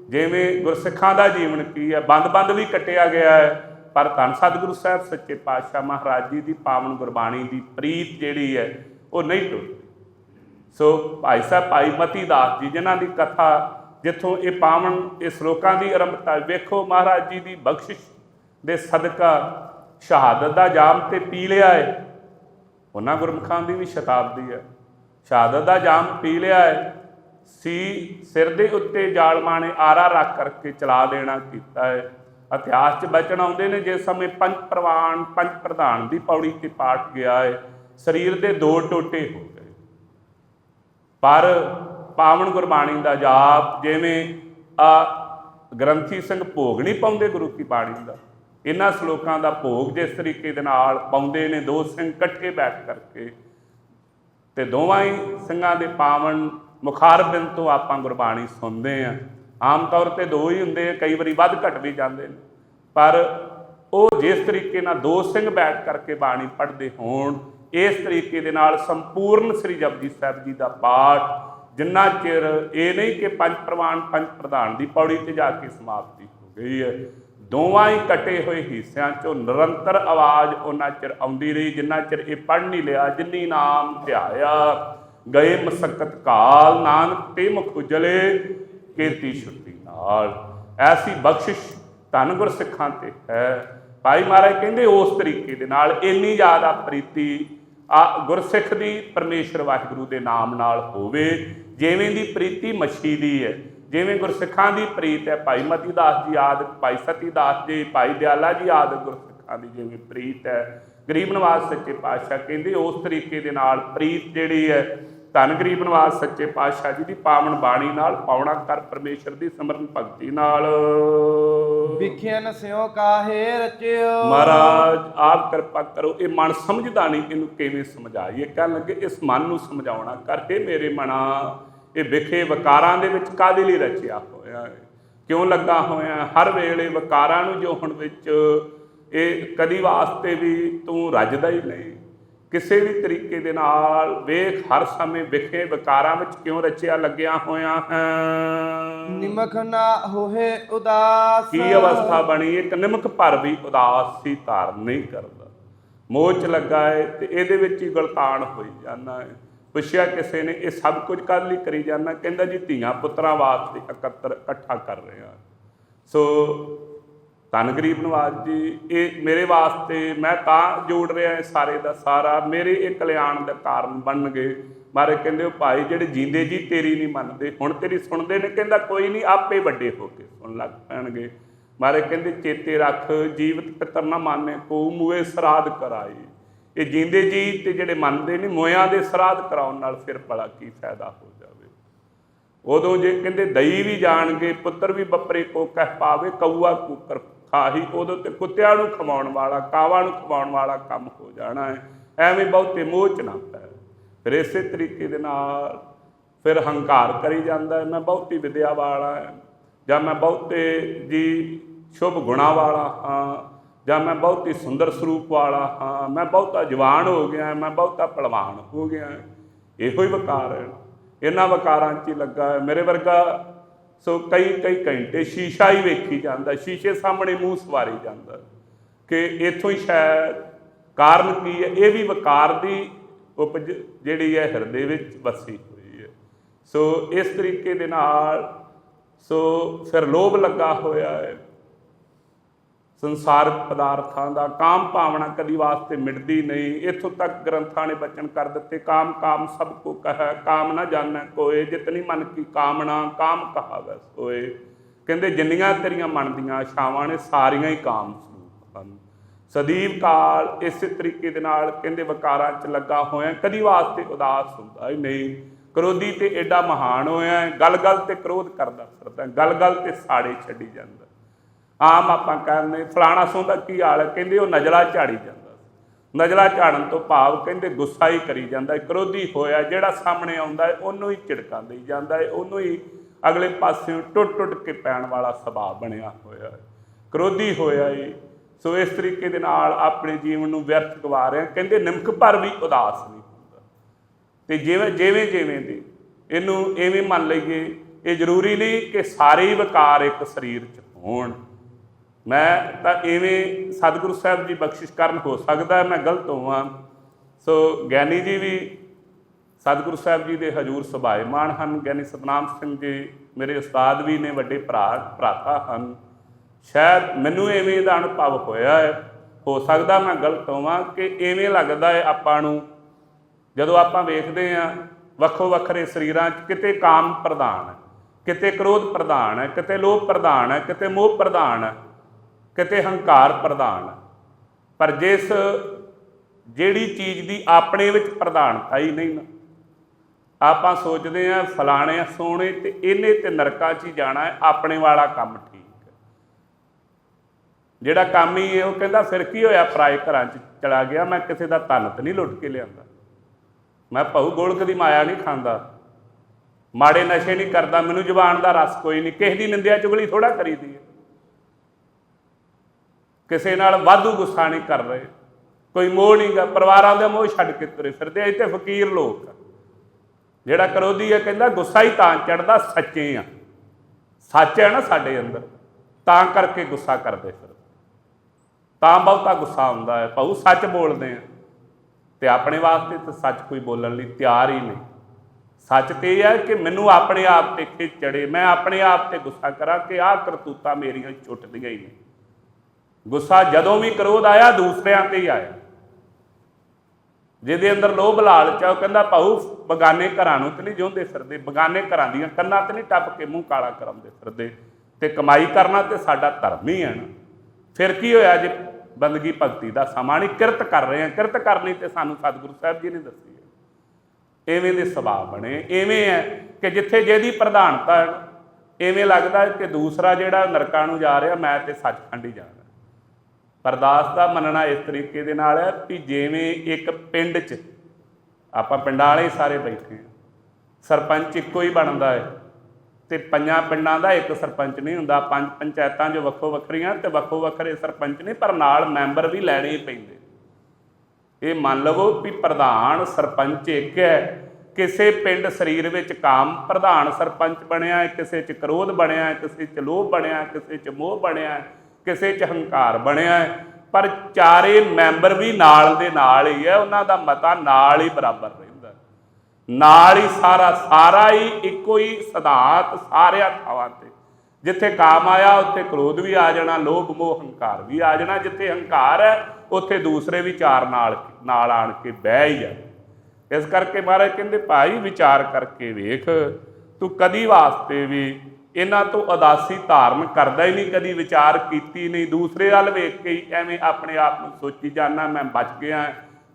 ਜਿਵੇਂ ਗੁਰਸਿੱਖਾਂ ਦਾ ਜੀਵਨ ਕੀ ਹੈ, ਬੰਦ-ਬੰਦ ਵੀ ਕੱਟਿਆ ਗਿਆ ਹੈ, ਪਰ ਧੰਨ ਸਤਿਗੁਰੂ ਸਾਹਿਬ, ਸੱਚੇ ਪਾਤਸ਼ਾਹ ਮਹਾਰਾਜ ਜੀ ਦੀ ਪਾਵਨ ਗੁਰਬਾਣੀ ਦੀ ਪ੍ਰੀਤ ਜਿਹੜੀ ਹੈ, ਉਹ ਨਹੀਂ ਟੁੱਟਦੀ। ਸੋ ਭਾਈ ਸਾਹਿਬ, ਭਾਈ ਮਤੀ ਦਾਸ ਜੀ, ਜਿਨ੍ਹਾਂ ਦੀ ਕਥਾ ਜਿੱਥੋਂ ਇਹ ਪਾਵਨ ਇਹ ਸ਼ਲੋਕਾਂ ਦੀ ਆਰੰਭਤਾ ਵੇਖੋ, ਮਹਾਰਾਜ ਜੀ ਦੀ ਬਖਸ਼ਿਸ਼ ਦੇ ਸਦਕਾ ਸ਼ਹਾਦਤ ਦਾ ਜਾਮ ਤੇ ਪੀ ਲਿਆ ਹੈ ਉਹਨਾਂ ਗੁਰਮੁਖਾਂ ਦੀ ਵੀ ਸ਼ਤਾਬਦੀ ਹੈ ਸ਼ਹਾਦਤ ਦਾ ਜਾਮ ਪੀ ਲਿਆ ਹੈ ਸੀ ਸਿਰ ਦੇ ਉੱਤੇ ਜਾਲਮਾਂ ਨੇ ਆਰਾ ਰੱਖ ਕਰਕੇ ਚਲਾ ਦੇਣਾ ਕੀਤਾ ਹੈ ਇਤਿਹਾਸ 'ਚ ਬਚਣ ਆਉਂਦੇ ਨੇ, ਜਿਸ ਸਮੇਂ ਪੰਜ ਪ੍ਰਵਾਨ, ਪੰਜ ਪ੍ਰਧਾਨ ਦੀ ਪੌੜੀ ਤੇ ਪਾਠ ਗਿਆ ਹੈ ਸਰੀਰ ਦੇ ਦੋ ਟੋਟੇ ਹੋ ਗਏ। ਪਰ ਪਾਵਨ ਗੁਰਬਾਣੀ ਦਾ ਜਾਪ ਜਿਵੇਂ ਆ ਗ੍ਰੰਥੀ ਸਿੰਘ ਭੋਗ ਨਹੀਂ ਪਾਉਂਦੇ ਗੁਰੂ ਕੀ ਬਾਣੀ ਦਾ ਇਹਨਾਂ ਸ਼ਲੋਕਾਂ ਦਾ ਭੋਗ ਜਿਸ ਤਰੀਕੇ ਦੇ ਨਾਲ ਪਾਉਂਦੇ ਨੇ, ਦੋ ਸਿੰਘ ਇਕੱਠੇ ਬੈਠ ਕਰਕੇ। ਤੇ ਦੋਵਾਂ ਹੀ ਸਿੰਘਾਂ ਦੇ ਪਾਵਨ ਮੁਖਾਰਬਿੰਦ ਤੋਂ ਆਪਾਂ ਗੁਰਬਾਣੀ ਸੁਣਦੇ ਆ ਆਮ ਤੌਰ ਤੇ ਦੋ ਹੀ ਹੁੰਦੇ ਆ, ਕਈ ਵਾਰੀ ਵੱਧ ਘਟ ਵੀ ਜਾਂਦੇ ਨੇ। ਪਰ ਉਹ ਜਿਸ ਤਰੀਕੇ ਨਾਲ ਦੋ ਸਿੰਘ ਬੈਠ ਕਰਕੇ ਬਾਣੀ ਪੜ੍ਹਦੇ ਹੋਣ, ਇਸ ਤਰੀਕੇ ਦੇ ਨਾਲ ਸੰਪੂਰਨ ਸ੍ਰੀ ਜਪਜੀ ਸਾਹਿਬ ਜੀ ਦਾ ਪਾਠ, ਜਿੰਨਾ ਚਿਰ ਇਹ ਨਹੀਂ ਕਿ ਪੰਜ ਪ੍ਰਵਾਨ, ਪੰਜ ਪ੍ਰਧਾਨ ਦੀ ਪੌੜੀ ਤੇ ਜਾ ਕੇ ਸਮਾਪਤੀ ਹੋ ਗਈ ਹੈ ਦੋਵਾਂ ਹੀ ਕਟੇ ਹੋਏ ਹਿੱਸਿਆਂ ਚੋਂ ਨਿਰੰਤਰ ਆਵਾਜ਼ ਉਹਨਾਂ ਚਿਰ ਆਉਂਦੀ ਰਹੀ, ਜਿੰਨਾ ਚਿਰ ਇਹ ਪੜ੍ਹ ਨਹੀਂ ਲਿਆ, ਜਿੰਨੀ ਨਾਮ ਧਿਆਇਆ। ਗਏ ਮਸਕਤ ਕਾਲ, ਨਾਨਕ ਤੇ ਮੁਖ ਉਜਲੇ, ਕੀਰਤੀ ਛੁੱਟੀ ਨਾਲ। ਐਸੀ ਬਖਸ਼ਿਸ਼ ਧੰਨ ਗੁਰ ਸਿੱਖਾਂ ਤੇ ਹੈ। ਭਾਈ ਮਹਾਰਾਜ ਕਹਿੰਦੇ ਉਸ ਤਰੀਕੇ ਦੇ ਨਾਲ ਇੰਨੀ ਜ਼ਿਆਦਾ ਪ੍ਰੀਤੀ ਆ ਗੁਰਸਿੱਖ ਦੀ, ਪਰਮੇਸ਼ਰ ਵਾਹਿਗੁਰੂ ਦੇ ਨਾਮ ਨਾਲ ਹੋਵੇ, ਜਿਵੇਂ ਦੀ ਪ੍ਰੀਤੀ ਮੱਛੀ ਦੀ ਹੈ। ਜਿਵੇਂ ਗੁਰਸਿੱਖਾਂ ਦੀ ਪ੍ਰੀਤ ਹੈ ਭਾਈ ਮਤੀ ਦਾਸ ਜੀ ਆਦਿ ਭਾਈ ਸਤੀ ਦਾਸ ਜੀ ਭਾਈ ਦਿਆਲਾ ਜੀ ਆਦਿ ਗੁਰਸਿੱਖਾਂ ਦੀ ਜਿਵੇਂ ਪ੍ਰੀਤ ਹੈ। ਗਰੀਬ ਨਵਾਜ਼ ਸੱਚੇ ਪਾਤਸ਼ਾਹ ਕਹਿੰਦੇ ਉਸ ਤਰੀਕੇ ਦੇ ਨਾਲ ਪ੍ਰੀਤ ਜਿਹੜੀ ਹੈ ਧੰਨ ਗਰੀਬ ਨਵਾਜ਼ ਸੱਚੇ ਪਾਤਸ਼ਾਹ ਜੀ ਦੀ ਪਾਵਨ ਬਾਣੀ ਨਾਲ ਪਾਉਣਾ ਕਰ ਪਰਮੇਸ਼ਰ ਦੀ ਸਿਮਰਨ ਭਗਤੀ ਨਾਲ। ਵਿਖਿਆਨ ਸਿਉ ਕਾਹੇ ਰਚਿਓ। ਮਹਾਰਾਜ ਆਪ ਕਿਰਪਾ ਕਰੋ ਇਹ ਮਨ ਸਮਝਦਾ ਨਹੀਂ ਇਹਨੂੰ ਕਿਵੇਂ ਸਮਝਾਈਏ? ਕਹਿਣ ਲੱਗੇ ਇਸ ਮਨ ਨੂੰ ਸਮਝਾਉਣਾ ਕਰਕੇ ਮੇਰੇ ਮਨਾ ਇਹ ਵਿਖੇ ਵਕਾਰਾਂ ਦੇ ਵਿੱਚ ਕਾਦੇ ਲਈ ਰਚਿਆ ਹੋਇਆ ਹੈ? ਕਿਉਂ ਲੱਗਾ ਹੋਇਆ? ਹਰ ਵੇਲੇ ਵਕਾਰਾਂ ਨੂੰ ਜੋਹਣ ਵਿੱਚ ਇਹ ਕਦੀ ਵਾਸਤੇ ਵੀ ਤੂੰ ਰੱਜਦਾ ਹੀ ਨਹੀਂ। ਕਿਸੇ ਵੀ ਤਰੀਕੇ ਦੇ ਨਾਲ ਵੇਖ ਹਰ ਸਮੇਂ ਵਿਖੇ ਵਿਕਾਰਾਂ ਵਿੱਚ ਕਿਉਂ ਰਚਿਆ ਲੱਗਿਆ ਹੋਇਆ ਹੈ? ਨਿਮਖ ਨਾ ਹੋਏ ਉਦਾਸ। ਕੀ ਅਵਸਥਾ ਬਣੀ? ਇੱਕ ਨਿਮਕ ਭਰ ਵੀ ਉਦਾਸ ਸੀ ਧਾਰਨ ਨਹੀਂ ਕਰਦਾ। ਮੋਹ ਚ ਲੱਗਾ ਹੈ ਤੇ ਇਹਦੇ ਵਿੱਚ ਹੀ ਗਲਤਾਨ ਹੋਈ ਜਾਣਾ ਹੈ ਪੁੱਛਿਆ ਕਿਸੇ ਨੇ, ਇਹ ਸਭ ਕੁਝ ਕਰ ਲਈ ਕਰੀ ਜਾਂਦਾ। ਕਹਿੰਦਾ ਜੀ ਧੀਆਂ ਪੁੱਤਰਾਂ ਵਾਸਤੇ ਇਕੱਤਰ ਇਕੱਠਾ ਕਰ ਰਹੇ ਹਾਂ। ਸੋ ਧੰਨ ਗਰੀਬ ਨਵਾਜ ਜੀ, ਇਹ ਮੇਰੇ ਵਾਸਤੇ ਮੈਂ ਤਾਂ ਜੋੜ ਰਿਹਾ ਇਹ ਸਾਰੇ ਦਾ ਸਾਰਾ। ਮੇਰੇ ਇਹ ਕਲਿਆਣ ਦਾ ਕਾਰਨ ਬਣਨਗੇ। ਮਾਰੇ ਕਹਿੰਦੇ ਉਹ ਭਾਈ ਜਿਹੜੇ ਜੀਂਦੇ ਜੀ, ਤੇਰੀ ਨਹੀਂ ਮੰਨਦੇ। ਹੁਣ ਤੇਰੀ ਸੁਣਦੇ ਨੇ, ਕਹਿੰਦਾ ਕੋਈ ਨਹੀਂ, ਆਪੇ ਵੱਡੇ ਹੋ ਕੇ ਸੁਣ ਲੱਗ ਪੈਣਗੇ। ਮਾਰੇ ਕਹਿੰਦੇ ਚੇਤੇ ਰੱਖ, ਜੀਵਤ ਪਿਤਰ ਨਾ ਮਾਨੇ ਕੋ ਮੂਏ ਸਰਾਧ ਕਰਾਈ ਇਹ ਜੀਂਦੇ ਜੀ ਤੇ ਜਿਹੜੇ ਮੰਨਦੇ ਨੇ ਮੋਇਆਂ ਦੇ ਸਰਾਧ ਕਰਾਉਣ ਨਾਲ ਫਿਰ ਭਲਾ ਕੀ ਫਾਇਦਾ ਹੋ ਜਾਵੇ। ਉਦੋਂ ਜੇ ਕਹਿੰਦੇ ਦਈ ਵੀ ਜਾਣਗੇ, ਪੁੱਤਰ ਵੀ ਬੱਪਰੇ ਕੋ ਕਹਿ ਪਾਵੇ, ਕਊਆ ਕੂਕਰ ਖਾਹੀ, ਉਦੋਂ ਤੇ ਕੁੱਤਿਆਂ ਨੂੰ ਖਵਾਉਣ ਵਾਲਾ, ਕਾਵਾਂ ਨੂੰ ਖਵਾਉਣ ਵਾਲਾ ਕੰਮ ਹੋ ਜਾਣਾ ਹੈ। ਐਵੇਂ ਬਹੁਤੇ ਮੋਹ ਚ ਨਾ ਪੈ। ਫਿਰ ਇਸੇ ਤਰੀਕੇ ਦੇ ਨਾਲ ਫਿਰ ਹੰਕਾਰ ਕਰੀ ਜਾਂਦਾ ਹੈ, ਮੈਂ ਬਹੁਤੀ ਵਿਦਿਆ ਵਾਲਾ ਹੈ, ਜਾਂ ਮੈਂ ਬਹੁਤੇ ਜੀ ਸ਼ੁਭ ਗੁਣਾ ਵਾਲਾ ਹਾਂ ਜਾਂ ਮੈਂ ਬਹੁਤ ਹੀ ਸੁੰਦਰ ਸਰੂਪ ਵਾਲਾ ਹਾਂ, ਮੈਂ ਬਹੁਤਾ ਜਵਾਨ ਹੋ ਗਿਆ, ਮੈਂ ਬਹੁਤਾ ਪਹਿਲਵਾਨ ਹੋ ਗਿਆ। ਇਹੋ ਹੀ ਵਕਾਰ ਹੈ। ਇਹਨਾਂ ਵਕਾਰਾਂ 'ਚ ਹੀ ਲੱਗਾ ਹੈ। ਮੇਰੇ ਵਰਗਾ ਸੋ ਕਈ ਕਈ ਘੰਟੇ ਸ਼ੀਸ਼ਾ ਹੀ ਵੇਖੀ ਜਾਂਦਾ, ਸ਼ੀਸ਼ੇ ਸਾਹਮਣੇ ਮੂੰਹ ਸਵਾਰੀ ਜਾਂਦਾ ਕਿ ਇਥੋਂ ਹੀ ਸ਼ਾਇਦ ਕਾਰਨ ਕੀ ਹੈ? ਇਹ ਵੀ ਵਕਾਰ ਦੀ ਉਪਜ ਜਿਹੜੀ ਹੈ ਹਿਰਦੇ ਵਿੱਚ ਵਸੀ ਹੋਈ ਹੈ। ਸੋ ਇਸ ਤਰੀਕੇ ਦੇ ਨਾਲ ਸੋ ਫਿਰ ਲੋਭ ਲੱਗਾ ਹੋਇਆ ਹੈ। ਸੰਸਾਰਕ ਪਦਾਰਥਾਂ ਦਾ ਕਾਮ ਭਾਵਨਾ ਕਦੀ ਵਾਸਤੇ ਮਿਟਦੀ ਨਹੀਂ। ਇਥੋਂ ਤੱਕ ਗ੍ਰੰਥਾਂ ਨੇ ਬਚਨ ਕਰ ਦਿੱਤੇ ਕਾਮ ਕਾਮ ਸਭ ਕੋ ਕਹੈ ਕਾਮ ਨਾ ਜਾਣੈ ਕੋਏ ਜਿਤਨੀ ਮਨ ਕੀ ਕਾਮਨਾ ਕਾਮ ਕਹਾਵੈ ਸੋਏ। ਕਹਿੰਦੇ ਜਿੰਨੀਆਂ ਤੇਰੀਆਂ ਮਨ ਦੀਆਂ ਆਸ਼ਾਵਾਂ ਨੇ ਸਾਰੀਆਂ ਹੀ ਕਾਮ ਸਰੂਪ ਹਨ। ਸਦੀਵ ਕਾਲ ਇਸੇ ਤਰੀਕੇ ਦੇ ਨਾਲ ਕਹਿੰਦੇ ਵਕਾਰਾਂ 'ਚ ਲੱਗਾ ਹੋਇਆ ਕਦੀ ਵਾਸਤੇ ਉਦਾਸ ਹੁੰਦਾ ਹੀ ਨਹੀਂ। ਕ੍ਰੋਧੀ ਤੇ ਐਡਾ ਮਹਾਨ ਹੋਇਆ ਹੈ, ਗੱਲ-ਗੱਲ ਤੇ ਕ੍ਰੋਧ ਕਰਦਾ ਫਿਰਦਾ ਹੈ, ਗੱਲ-ਗੱਲ ਤੇ ਸਾੜੇ ਛੱਡੀ ਜਾਂਦਾ। ਆਮ ਆਪਾਂ ਕਹਿੰਦੇ, ਫਲਾਣਾ ਸੌਂਦਾ ਕੀ ਹਾਲ ਹੈ? ਕਹਿੰਦੇ ਉਹ ਨਜ਼ਲਾ ਝਾੜੀ ਜਾਂਦਾ ਨਜ਼ਲਾ ਝਾੜਨ ਤੋਂ ਭਾਵ ਕਹਿੰਦੇ ਗੁੱਸਾ ਹੀ ਕਰੀ ਜਾਂਦਾ ਹੈ, ਕ੍ਰੋਧੀ ਹੋਇਆ, ਜਿਹੜਾ ਸਾਹਮਣੇ ਆਉਂਦਾ ਹੈ, ਉਹਨੂੰ ਹੀ ਝਿੜਕਾਂ ਦੇਈ ਜਾਂਦਾ ਹੈ, ਉਹਨੂੰ ਹੀ ਅਗਲੇ ਪਾਸਿਓਂ ਟੁੱਟ-ਟੁੱਟ ਕੇ ਪੈਣ ਵਾਲਾ ਸੁਭਾਅ ਬਣਿਆ ਹੋਇਆ ਹੈ। ਕ੍ਰੋਧੀ ਹੋਇਆ ਏ। ਸੋ ਇਸ ਤਰੀਕੇ ਦੇ ਨਾਲ ਆਪਣੇ ਜੀਵਨ ਨੂੰ ਵਿਅਰਥ ਗਵਾ ਰਿਹਾ ਕਹਿੰਦੇ ਨਿਮਕ ਭਰ ਵੀ ਉਦਾਸ ਨਹੀਂ ਹੁੰਦਾ। ਤੇ ਜਿਵੇਂ ਜਿਵੇਂ ਜਿਵੇਂ ਦੀ ਇਹਨੂੰ ਐਵੇਂ ਮੰਨ ਲਈਏ, ਇਹ ਜ਼ਰੂਰੀ ਨਹੀਂ ਕਿ ਸਾਰੇ ਵਿਕਾਰ ਇੱਕ ਸਰੀਰ 'ਚ ਹੋਣ। ਮੈਂ ਤਾਂ ਇਵੇਂ ਸਤਿਗੁਰੂ ਸਾਹਿਬ ਜੀ ਬਖਸ਼ਿਸ਼ ਕਰਨ ਹੋ ਸਕਦਾ ਮੈਂ ਗਲਤ ਹੋਵਾਂ। ਸੋ ਗਿਆਨੀ ਜੀ ਵੀ ਸਤਿਗੁਰੂ ਸਾਹਿਬ ਜੀ ਦੇ ਹਜੂਰ ਸੁਭਾਏਮਾਨ ਹਨ। ਗਿਆਨੀ ਸਤਨਾਮ ਸਿੰਘ ਜੀ ਮੇਰੇ ਉਸਤਾਦ ਵੀ ਨੇ, ਵੱਡੇ ਭਰਾ, ਭਰਾਤਾ ਹਨ। ਸ਼ਾਇਦ ਮੈਨੂੰ ਇਵੇਂ ਦਾ ਅਨੁਭਵ ਹੋਇਆ ਹੈ। ਹੋ ਸਕਦਾ ਮੈਂ ਗਲਤ ਹੋਵਾਂ ਕਿ ਇਵੇਂ ਲੱਗਦਾ ਹੈ ਆਪਾਂ ਨੂੰ, ਜਦੋਂ ਆਪਾਂ ਵੇਖਦੇ ਹਾਂ, ਵੱਖੋ ਵੱਖਰੇ ਸਰੀਰਾਂ 'ਚ ਕਿਤੇ ਕਾਮ ਪ੍ਰਧਾਨ ਹੈ, ਕਿਤੇ ਕ੍ਰੋਧ ਪ੍ਰਧਾਨ ਹੈ, ਕਿਤੇ ਲੋਭ ਪ੍ਰਧਾਨ ਹੈ, ਕਿਤੇ ਮੋਹ ਪ੍ਰਧਾਨ ਹੈ। ਕਿਤੇ ਹੰਕਾਰ ਪ੍ਰਧਾਨ ਹੈ। ਪਰ ਜਿਸ ਜਿਹੜੀ ਚੀਜ਼ ਦੀ ਆਪਣੇ ਵਿੱਚ ਪ੍ਰਧਾਨਤਾ ਹੀ ਨਹੀਂ ਨਾ, ਆਪਾਂ ਸੋਚਦੇ ਆ ਫਲਾਣੇ ਸੋਹਣੇ ਤੇ ਇਹਨੇ ਤੇ ਨਰਕਾਂ 'ਚ ਹੀ ਜਾਣਾ ਹੈ, ਆਪਣੇ ਵਾਲਾ ਕੰਮ ਠੀਕ ਜਿਹੜਾ ਕੰਮ ਹੀ ਹੈ ਉਹ ਕਹਿੰਦਾ, ਫਿਰ ਕੀ ਹੋਇਆ? ਪਰਾਏ ਘਰਾਂ 'ਚ ਚਲਾ ਗਿਆ, ਮੈਂ ਕਿਸੇ ਦਾ ਧਨ ਤੇ ਨਹੀਂ ਲੁੱਟ ਕੇ ਲਿਆਂਦਾ। ਮੈਂ ਭਾਉ ਗੋਲਕ ਦੀ ਮਾਇਆ ਨਹੀਂ ਖਾਂਦਾ। ਮਾੜੇ ਨਸ਼ੇ ਨਹੀਂ ਕਰਦਾ, ਮੈਨੂੰ ਜ਼ੁਬਾਨ ਦਾ ਰਸ ਕੋਈ ਨਹੀਂ, ਕਿਸੇ ਦੀ ਨਿੰਦਿਆ ਚੁਗਲੀ ਥੋੜਾ ਕਰੀਦੀ ਹੈ। ਕਿਸੇ ਨਾਲ ਵਾਧੂ ਗੁੱਸਾ ਨਹੀਂ ਕਰ ਰਹੇ। ਕੋਈ ਮੋਹ ਨਹੀਂਗਾ ਪਰਿਵਾਰਾਂ ਦੇ ਮੋਹ ਛੱਡ ਕੇ ਤੁਰੇ ਫਿਰਦੇ ਇੱਥੇ ਫਕੀਰ ਲੋਕ ਆ। ਜਿਹੜਾ ਕਰੋਧੀ ਹੈ ਕਹਿੰਦਾ ਗੁੱਸਾ ਹੀ ਤਾਂ ਚੜਦਾ ਸੱਚੇ ਆ। ਸੱਚ ਹੈ ਨਾ ਸਾਡੇ ਅੰਦਰ, ਤਾਂ ਕਰਕੇ ਗੁੱਸਾ ਕਰਦੇ ਫਿਰ। ਤਾਂ ਬਹੁਤਾ ਗੁੱਸਾ ਆਉਂਦਾ ਹੈ ਭਾਉ ਸੱਚ ਬੋਲਦੇ ਆ। ਤੇ ਆਪਣੇ ਵਾਸਤੇ ਤਾਂ ਸੱਚ ਕੋਈ ਬੋਲਣ ਲਈ ਤਿਆਰ ਹੀ ਨਹੀਂ। ਸੱਚ ਤੇ ਇਹ ਹੈ ਕਿ ਮੈਨੂੰ ਆਪਣੇ ਆਪ ਤੇ ਖਿੱਚ ਚੜੇ ਮੈਂ ਆਪਣੇ ਆਪ ਤੇ ਗੁੱਸਾ ਕਰਾਂ ਕਿ ਆਹ ਕਰਤੂਤਾਂ ਮੇਰੀਆਂ ਛੁੱਟਦੀਆਂ ਹੀ ਨੇ। ਗੁੱਸਾ ਜਦੋਂ ਵੀ ਕ੍ਰੋਧ ਆਇਆ ਦੂਸਰਿਆਂ ਤੇ ਹੀ ਆਇਆ। ਜਿਹਦੇ ਅੰਦਰ ਲੋਭ ਲਾਲਚ ਆ ਉਹ ਕਹਿੰਦਾ ਭਾਊ ਬਗਾਨੇ ਘਰਾਂ ਨੂੰ ਤੇ ਨਹੀਂ ਜਿਉਂਦੇ ਫਿਰਦੇ। ਬਗਾਨੇ ਘਰਾਂ ਦੀਆਂ ਕੰਨਾਂ ਤੇ ਨਹੀਂ ਟੱਪ ਕੇ ਮੂੰਹ ਕਾਲਾ ਕਰਾਉਂਦੇ ਫਿਰਦੇ। ਤੇ ਕਮਾਈ ਕਰਨਾ ਤੇ ਸਾਡਾ ਧਰਮ ਹੀ ਹੈ ਨਾ। ਫਿਰ ਕੀ ਹੋਇਆ ਜੇ ਬੰਦਗੀ ਭਗਤੀ ਦਾ ਸਮਾਂ ਨਹੀਂ? ਕਿਰਤ ਕਰ ਰਹੇ ਆ ਕਿਰਤ ਕਰਨੀ ਤੇ ਸਾਨੂੰ ਸਤਿਗੁਰੂ ਸਾਹਿਬ ਜੀ ਨੇ ਦੱਸੀ ਹੈ। ਐਵੇਂ ਦੇ ਸੁਭਾਅ ਬਣੇ। ਐਵੇਂ ਹੈ ਕਿ ਜਿੱਥੇ ਜਿਹਦੀ ਪ੍ਰਧਾਨਤਾ ਹੈ ਨਾ, ਐਵੇਂ ਲੱਗਦਾ ਕਿ ਦੂਸਰਾ ਜਿਹੜਾ ਨਰਕਾਂ ਨੂੰ ਜਾ ਰਿਹਾ ਮੈਂ ਤੇ ਸੱਚਖੰਡ ਹੀ ਜਾਣਾ ਅਰਦਾਸ ਦਾ ਮੰਨਣਾ ਇਸ ਤਰੀਕੇ ਦੇ ਨਾਲ ਹੈ ਕਿ ਜਿਵੇਂ ਇੱਕ ਪਿੰਡ 'ਚ ਆਪਾਂ ਪਿੰਡਾਂ ਵਾਲੇ ਸਾਰੇ ਬੈਠੇ ਹਾਂ, ਸਰਪੰਚ ਇੱਕੋ ਹੀ ਬਣਦਾ ਹੈ ਤੇ ਪੰਜਾਂ ਪਿੰਡਾਂ ਦਾ ਇੱਕ ਸਰਪੰਚ ਨਹੀਂ ਹੁੰਦਾ, ਪੰਜ ਪੰਚਾਇਤਾਂ ਜੋ ਵੱਖੋ ਵੱਖਰੀਆਂ ਤੇ ਵੱਖੋ ਵੱਖਰੇ ਸਰਪੰਚ ਨੇ, ਪਰ ਨਾਲ ਮੈਂਬਰ ਵੀ ਲੈਣੇ ਹੀ ਪੈਂਦੇ ਇਹ ਮੰਨ ਲਵੋ ਵੀ ਪ੍ਰਧਾਨ ਸਰਪੰਚ ਇੱਕ ਹੈ, ਕਿਸੇ ਪਿੰਡ ਸਰੀਰ ਵਿੱਚ ਕਾਮ ਪ੍ਰਧਾਨ ਸਰਪੰਚ ਬਣਿਆ, ਕਿਸੇ 'ਚ ਕ੍ਰੋਧ ਬਣਿਆ, ਕਿਸੇ 'ਚ ਲੋਭ ਬਣਿਆ, ਕਿਸੇ 'ਚ ਮੋਹ ਬਣਿਆ ਕਿਸੇ 'ਚ ਹੰਕਾਰ ਬਣਿਆ ਹੈ, ਪਰ ਚਾਰੇ ਮੈਂਬਰ ਵੀ ਨਾਲ ਦੇ ਨਾਲ ਹੀ ਹੈ, ਉਹਨਾਂ ਦਾ ਮਤਾ ਨਾਲ ਹੀ ਬਰਾਬਰ ਰਹਿੰਦਾ ਨਾਲ ਹੀ ਸਾਰਾ ਸਾਰਾ ਹੀ ਇੱਕੋ ਹੀ ਸਿਧਾਂਤ ਸਾਰਿਆਂ ਥਾਵਾਂ ਤੇ। ਜਿੱਥੇ ਕਾਮ ਆਇਆ, ਉੱਥੇ ਕ੍ਰੋਧ ਵੀ ਆ ਜਾਣਾ, ਲੋਭ, ਮੋਹ, ਹੰਕਾਰ ਵੀ ਆ ਜਾਣਾ। ਜਿੱਥੇ ਹੰਕਾਰ ਹੈ, ਉੱਥੇ ਦੂਸਰੇ ਵਿਚਾਰ ਨਾਲ ਨਾਲ ਆਣ ਕੇ ਬਹਿ ਹੀ ਜਾਣ। ਇਸ ਕਰਕੇ ਮਹਾਰਾਜ ਕਹਿੰਦੇ, ਭਾਈ ਵਿਚਾਰ ਕਰਕੇ ਵੇਖ, ਤੂੰ ਕਦੀ ਵਾਸਤੇ ਵੀ ਇਹਨਾਂ ਤੋਂ ਉਦਾਸੀ ਧਾਰਨ ਕਰਦਾ ਹੀ ਨਹੀਂ, ਕਦੀ ਵਿਚਾਰ ਕੀਤੀ ਨਹੀਂ। ਦੂਸਰੇ ਵੱਲ ਵੇਖ ਕੇ ਹੀ ਐਵੇਂ ਆਪਣੇ ਆਪ ਨੂੰ ਸੋਚੀ ਜਾਂਦਾ, ਮੈਂ ਬਚ ਗਿਆ,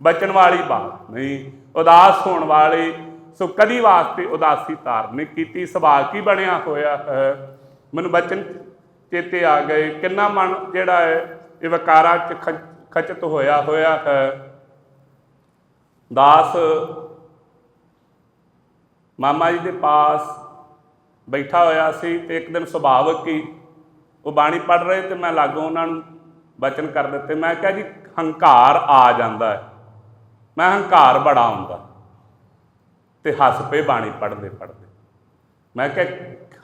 ਬਚਣ ਵਾਲੀ ਬਾਤ ਨਹੀਂ। ਉਦਾਸ ਹੋਣ ਵਾਲੇ, ਸੋ ਕਦੀ ਵਾਸਤੇ ਉਦਾਸੀ ਧਾਰਨ ਨਹੀਂ ਕੀਤੀ। ਸੁਭਾਅ ਕੀ ਬਣਿਆ ਹੋਇਆ ਹੈ? ਮੈਨੂੰ ਬਚਨ ਚੇਤੇ ਆ ਗਏ। ਕਿੰਨਾ ਮਨ ਜਿਹੜਾ ਹੈ ਇਹ ਵਿਕਾਰਾਂ ਚ ਖਚਤ ਹੋਇਆ ਹੋਇਆ ਹੈ। ਦਾਸ ਮਾਮਾ ਜੀ ਦੇ ਪਾਸ ਬੈਠਾ ਹੋਇਆ ਸੀ ਤੇ ਇੱਕ ਦਿਨ ਸੁਭਾਵਕ ਹੀ ਉਹ ਬਾਣੀ ਪੜ ਰਹੇ ਤੇ ਮੈਂ ਲਾਗੋਂ ਉਹਨਾਂ ਨੂੰ ਬਚਨ ਕਰ ਦਿੱਤੇ। ਮੈਂ ਕਿਹਾ ਜੀ, ਹੰਕਾਰ ਆ ਜਾਂਦਾ ਹੈ। ਮੈਂ ਹੰਕਾਰ ਬੜਾ ਆਉਂਦਾ ਤੇ ਹੱਸ ਪਏ ਬਾਣੀ ਪੜਦੇ ਪੜਦੇ ਮੈਂ ਕਿਹਾ,